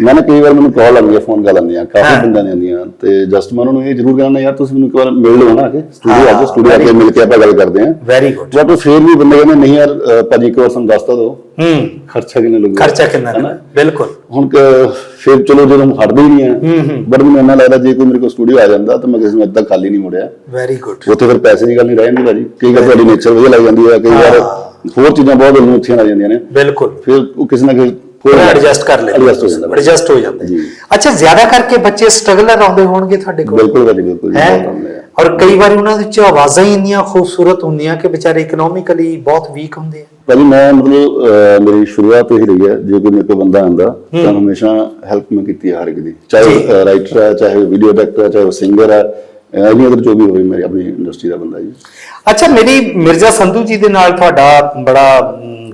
ਮੈਂ ਨਾ ਕਈ ਵਾਰ ਮੈਨੂੰ ਕਾਲ ਆਉਂਦੀ ਹੈ ਫੋਨ ਕਰ ਲੈਂਦੀਆਂ
ਹਾਂ।
ਕਾਫੀ ਬੰਦਿਆਂ ਨੇ ਆਉਂਦੀਆਂ ਤੇ ਜਸਟ ਮੈਂ ਉਹਨਾਂ ਨੂੰ ਇਹ ਜ਼ਰੂਰ ਕਹਿੰਦਾ ਯਾਰ ਤੁਸੀਂ ਮੈਨੂੰ ਇੱਕ ਵਾਰ ਮਿਲ ਲਓ ਨਾ ਆ ਕੇ ਸਟੂਡੀਓ ਆ ਕੇ ਸਟੂਡੀਓ ਆ ਕੇ ਮਿਲ ਕੇ ਆਪਾਂ ਗੱਲ ਕਰਦੇ ਹਾਂ
ਵੈਰੀ ਗੁੱਡ
ਜਾਂ ਕੋਈ ਫੇਰ ਵੀ ਬੰਦੇ ਕਹਿੰਦੇ ਨਹੀਂ ਯਾਰ ਭਾਜੀ ਇੱਕ ਵਾਰ ਸਾਨੂੰ ਦੱਸ ਤਾਂ ਦਿਓ।
ਹੂੰ।
ਖਰਚਾ ਕਿੰਨਾ ਲੱਗੂਗਾ?
ਖਰਚਾ ਕਿੰਨਾ? ਹੈ ਬਿਲਕੁਲ।
ਹੁਣ ਫਿਰ ਚਲੋ ਜਦੋਂ ਹਟਦੇ ਹੀ ਨਹੀਂ ਆ। ਬਟ ਮੈਨੂੰ ਇੰਨਾ ਲੱਗਦਾ ਜੇ ਕੋਈ ਮੇਰੇ ਕੋਲ ਸਟੂਡੀਓ ਆ ਜਾਂਦਾ ਤਾਂ ਮੈਂ ਕਿਸੇ ਨੂੰ ਏਦਾਂ ਖਾਲੀ ਨਹੀਂ ਮੁੜਿਆ।
ਵੈਰੀ ਗੁੱਡ
ਉੱਥੇ ਫਿਰ ਪੈਸੇ ਦੀ ਗੱਲ ਨਹੀਂ ਰਹਿ ਜਾਂਦੀ ਭਾਜੀ। ਕਈ ਵਾਰ ਤੁਹਾਡੀ ਨੇਚਰ ਵਧੀਆ ਲੱਗ ਜਾਂਦੀ ਹੈ ਕਈ ਵਾਰ ਹੋਰ ਚੀਜ਼ਾਂ ਬਹੁਤ ਉੱਥੀਆਂ ਲੱਗ ਜਾਂਦੀਆਂ ਨੇ।
ਬਿਲਕੁਲ।
ਫਿਰ ਉਹ ਕਿਸੇ ਨਾ ਕਿਸੇ
ਐਡਜਸਟ ਕਰ ਲੈਂਦੇ।
ਐਡਜਸਟ ਹੋ ਜਾਂਦਾ।
ਐਡਜਸਟ ਹੋ ਜਾਂਦੇ।
ਜੀ।
ਅੱਛਾ ਜ਼ਿਆਦਾ ਕਰਕੇ ਬੱਚੇ ਸਟਰਗਲਰ ਆਉਂਦੇ ਹੋਣਗੇ ਤੁਹਾਡੇ ਕੋਲ?
ਬਿਲਕੁਲ ਬਿਲਕੁਲ
ਹੈ?
ਆ।
ਔਰ ਕਈ ਵਾਰੀ ਉਹਨਾਂ ਵਿੱਚ ਆਵਾਜ਼ਾਂ ਹੀ ਇੰਨੀਆਂ ਖੂਬਸੂਰਤ ਹੁੰਦੀਆਂ ਕਿ ਵਿਚਾਰੇ ਇਕਨੋਮਿਕਲੀ ਬਹੁਤ ਵੀਕ ਹੁੰਦੇ ਆ।
ਭਾਜੀ ਮੈਂ ਮਤਲਬ ਮੇਰੀ ਸ਼ੁਰੂਆਤ ਹੀ ਰਹੀ ਹੈ। ਜੇ ਕੋਈ ਮੇਰੇ ਕੋਲ ਬੰਦਾ ਆਂਦਾ ਤਾਂ ਹਮੇਸ਼ਾ ਹੈਲਪ ਮੈਂ ਕੀਤੀ ਹਰ ਇੱਕ ਦੀ। ਚਾਹੇ। ਰਾਈਟਰ ਹੈ ਚਾਹੇ ਵੀਡੀਓ ਡਾਇਰੈਕਟਰ ਹੈ ਚਾਹੇ ਸਿੰਗਰ ਹੈ ਐਨੀ ਅਦਰ ਜੋ ਵੀ ਹੋਵੇ ਮੇਰੀ ਆਪਣੀ ਇੰਡਸਟਰੀ ਦਾ ਬੰਦਾ ਜੀ।
ਅੱਛਾ ਮੇਰੀ ਮਿਰਜ਼ਾ ਸੰਧੂ ਜੀ ਦੇ ਨਾਲ ਤੁਹਾਡਾ ਬੜਾ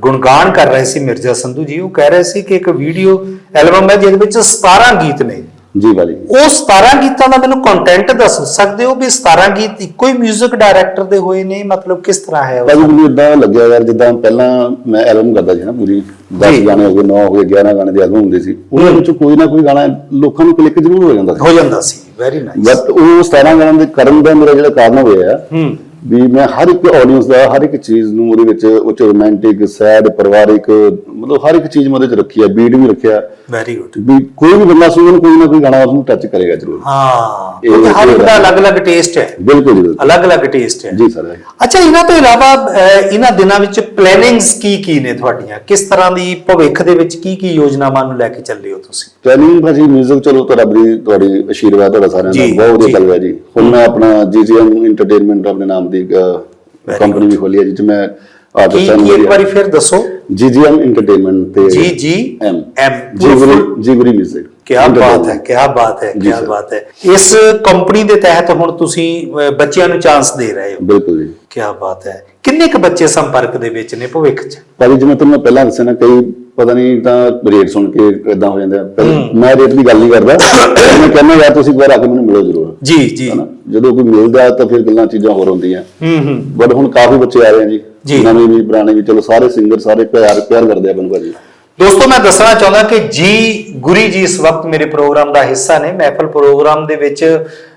ਗੁਣਗਾਨ ਕਰ ਰਹੇ ਸੀ ਮਿਰਜ਼ਾ ਸੰਧੂ ਜੀ ਉਹ ਕਹਿ ਰਹੇ ਸੀ ਕਿ ਇੱਕ ਵੀਡੀਓ ਐਲਬਮ ਹੈ ਜਿਹਦੇ ਵਿੱਚ 17 ਗੀਤ ਨੇ।
ਜੀ ਭਾਜੀ
ਉਹ 17 ਗੀਤਾਂ ਦਾ ਮੈਨੂੰ ਕੰਟੈਂਟ ਦੱਸ ਸਕਦੇ ਹੋ ਵੀ 17 ਗੀਤ ਇੱਕੋ ਹੀ 뮤직 ਡਾਇਰੈਕਟਰ ਦੇ ਹੋਏ ਨੇ ਮਤਲਬ ਕਿਸ ਤਰ੍ਹਾਂ ਹੈ ਉਹ?
ਭਾਜੀ ਮੈਨੂੰ ਇਦਾਂ ਲੱਗਿਆ ਯਾਰ ਜਿੱਦਾਂ ਪਹਿਲਾਂ ਮੈਂ ਐਲਬਮ ਕਰਦਾ ਸੀ ਨਾ ਪੂਰੀ 10
ਜੀ।
ਗਾਣੇ ਹੋ ਗਏ 9 ਹੋ ਗਏ 11 ਗਾਣੇ ਦੇ ਐਲਬਮ ਹੁੰਦੇ ਸੀ। ਉਹਨਾਂ ਵਿੱਚੋਂ ਕੋਈ ਨਾ ਕੋਈ ਗਾਣਾ ਲੋਕਾਂ ਨੂੰ ਕਲਿੱਕ ਜ਼ਰੂਰ ਹੋ ਜਾਂਦਾ ਸੀ।
ਹੋ ਜਾਂਦਾ ਸੀ। ਵੈਰੀ ਨਾਈਸ
ਬਟ ਉਹ 17 ਗਾਣਿਆਂ ਦੇ ਕਰਨ ਦਾ ਮੇਰਾ ਜਿਹੜਾ ਕਾਰਨ ਹੋਇਆ
ਹੂੰ।
ਵੀ ਮੈਂ ਹਰ ਇੱਕ ਆਡੀਅנס ਦਾ ਹਰ ਇੱਕ ਚੀਜ਼ ਨੂੰ ਉਹਦੇ ਵਿੱਚ ਉਹ ਚ ਰੋਮਾਂਟਿਕ ਸੈਡ ਪਰਿਵਾਰਿਕ ਮਤਲਬ ਹਰ ਇੱਕ ਚੀਜ਼ ਮੈਂ ਉਹਦੇ ਚ ਰੱਖੀ ਹੈ ਬੀਟ ਵੀ ਰੱਖਿਆ।
ਵੈਰੀ ਗੁੱਡ
ਵੀ ਕੋਈ ਵੀ ਬੰਦਾ ਸੁਣਨ ਕੋਈ ਨਾ ਕੋਈ ਗਾਣਾ ਉਸਨੂੰ ਟੱਚ ਕਰੇਗਾ ਜ਼ਰੂਰ।
ਹਾਂ
ਇਹ-
ਕਿਉਂਕਿ ਹਰ ਇੱਕ ਦਾ ਅਲੱਗ-ਅਲੱਗ ਟੇਸਟ ਹੈ।
ਬਿਲਕੁਲ ਜੀ।
ਅਲੱਗ-ਅਲੱਗ ਟੇਸਟ ਹੈ।
ਜੀ ਸਰ
ਅੱਛਾ ਇਹਨਾਂ ਤੋਂ ਇਲਾਵਾ ਇਹਨਾਂ ਦਿਨਾਂ ਵਿੱਚ ਪਲੈਨਿੰਗਸ ਕੀ ਕੀ ਨੇ ਤੁਹਾਡੀਆਂ? ਕਿਸ ਤਰ੍ਹਾਂ ਦੀ ਭਵਿੱਖ ਦੇ ਵਿੱਚ ਕੀ ਕੀ ਯੋਜਨਾਵਾਂ ਨੂੰ ਲੈ ਕੇ ਚੱਲੇ ਹੋ ਤੁਸੀਂ?
ਟ੍ਰੇਨਿੰਗ ਭਾਜੀ 뮤직 ਚਲੋ ਤੁਹਾਡਾ ਬੜੀ ਤੁਹਾਡੀ ਆਸ਼ੀਰਵਾਦ ਤੁਹਾਡਾ ਸਾਰਿਆਂ ਦਾ। ਬਹੁਤ। ਵਧੀਆ ਚੱਲ ਰਿਹਾ ਜੀ। ਹੁਣ ਮੈਂ ਆਪਣਾ ਜੀਜੀਐਮ ਐਂਟਰਟੇਨਮੈਂਟ ਆਪਣੇ ਨਾਮ ਦੀ ਕੰਪਨੀ ਵੀ ਖੋਲੀ ਹੈ 'ਚ ਮੈਂ
ਕੀ
ਆਰਟਿਸਟਾਂ
ਕੀ ਇੱਕ ਵਾਰੀ
ਨੂੰ
ਫਿਰ ਦੱਸੋ।
ਜੀਜੀਐਮ ਐਂਟਰਟੇਨਮੈਂਟ ਤੇ
ਜੀ ਜੀ
ਐਮ
ਐਮ
ਜੀ ਗੁਰੀ ਜੀ ਗੁਰੀ 뮤직
ਕੀ ਬਾਤ ਹੈ ਕੀ ਬਾਤ ਹੈ
ਜੀ
ਕੀ
ਸਰ।
ਬਾਤ ਹੈ। ਇਸ ਕੰਪਨੀ ਦੇ ਤਹਿਤ ਹੁਣ ਤੁਸੀਂ ਅਹ, ਬੱਚਿਆਂ ਨੂੰ ਚਾਂਸ ਦੇ ਰਹੇ ਹੋ।
ਬਿਲਕੁਲ ਜੀ।
ਕੀ ਬਾਤ ਹੈ। ਕਿੰਨੇ ਕੁ ਬੱਚੇ ਸੰਪਰਕ ਦੇ ਵਿੱਚ ਨੇ ਭਵਿੱਖ 'ਚ?
ਭਾਜੀ ਜਿਵੇਂ ਤੁਹਾਨੂੰ ਮੈਂ ਪਹਿਲਾਂ ਦੱਸਿਆ ਨਾ ਕਈ ਪਤਾ ਨਹੀਂ ਤਾਂ ਰੇਟ ਸੁਣ ਕੇ ਇਦਾਂ ਹੋ ਜਾਂਦਾ। ਮੈਂ ਰੇਟ ਦੀ ਗੱਲ ਨਹੀਂ ਕਰਦਾ। ਮੈਂ ਕਹਿੰਦਾ ਯਾਰ ਤੁਸੀਂ ਇੱਕ ਵਾਰ ਆ ਕੇ ਮੈਨੂੰ ਮਿਲੋ ਜ਼ਰੂਰ।
ਜੀ ਜੀ।
ਜਦੋਂ ਕੋਈ ਮਿਲਦਾ ਤਾਂ ਫਿਰ ਗੱਲਾਂ ਚੀਜ਼ਾਂ ਹੋਰ ਹੁੰਦੀਆਂ।
ਹੂੰ ਹੂੰ।
ਬਟ ਹੁਣ ਕਾਫੀ ਬੱਚੇ ਆ ਰਹੇ ਆ
ਜੀ।
ਜੀ। ਨਵੇਂ ਵੀ ਪੁਰਾਣੇ ਵੀ। ਚਲੋ ਸਾਰੇ ਸਿੰਗਰ ਸਾਰੇ ਪਿਆਰ ਪਿਆਰ ਕਰਦੇ ਆ ਮੈਨੂੰ ਭਾਜੀ।
ਦੋਸਤੋ ਮੈਂ ਦੱਸਣਾ ਚਾਹੁੰਦਾ ਕਿ ਜੀ ਗੁਰੀ ਜੀ ਇਸ ਵਕਤ ਮੇਰੇ ਪ੍ਰੋਗਰਾਮ ਦਾ ਹਿੱਸਾ ਨੇ। ਮਹਿਫਲ ਪ੍ਰੋਗਰਾਮ ਦੇ ਵਿੱਚ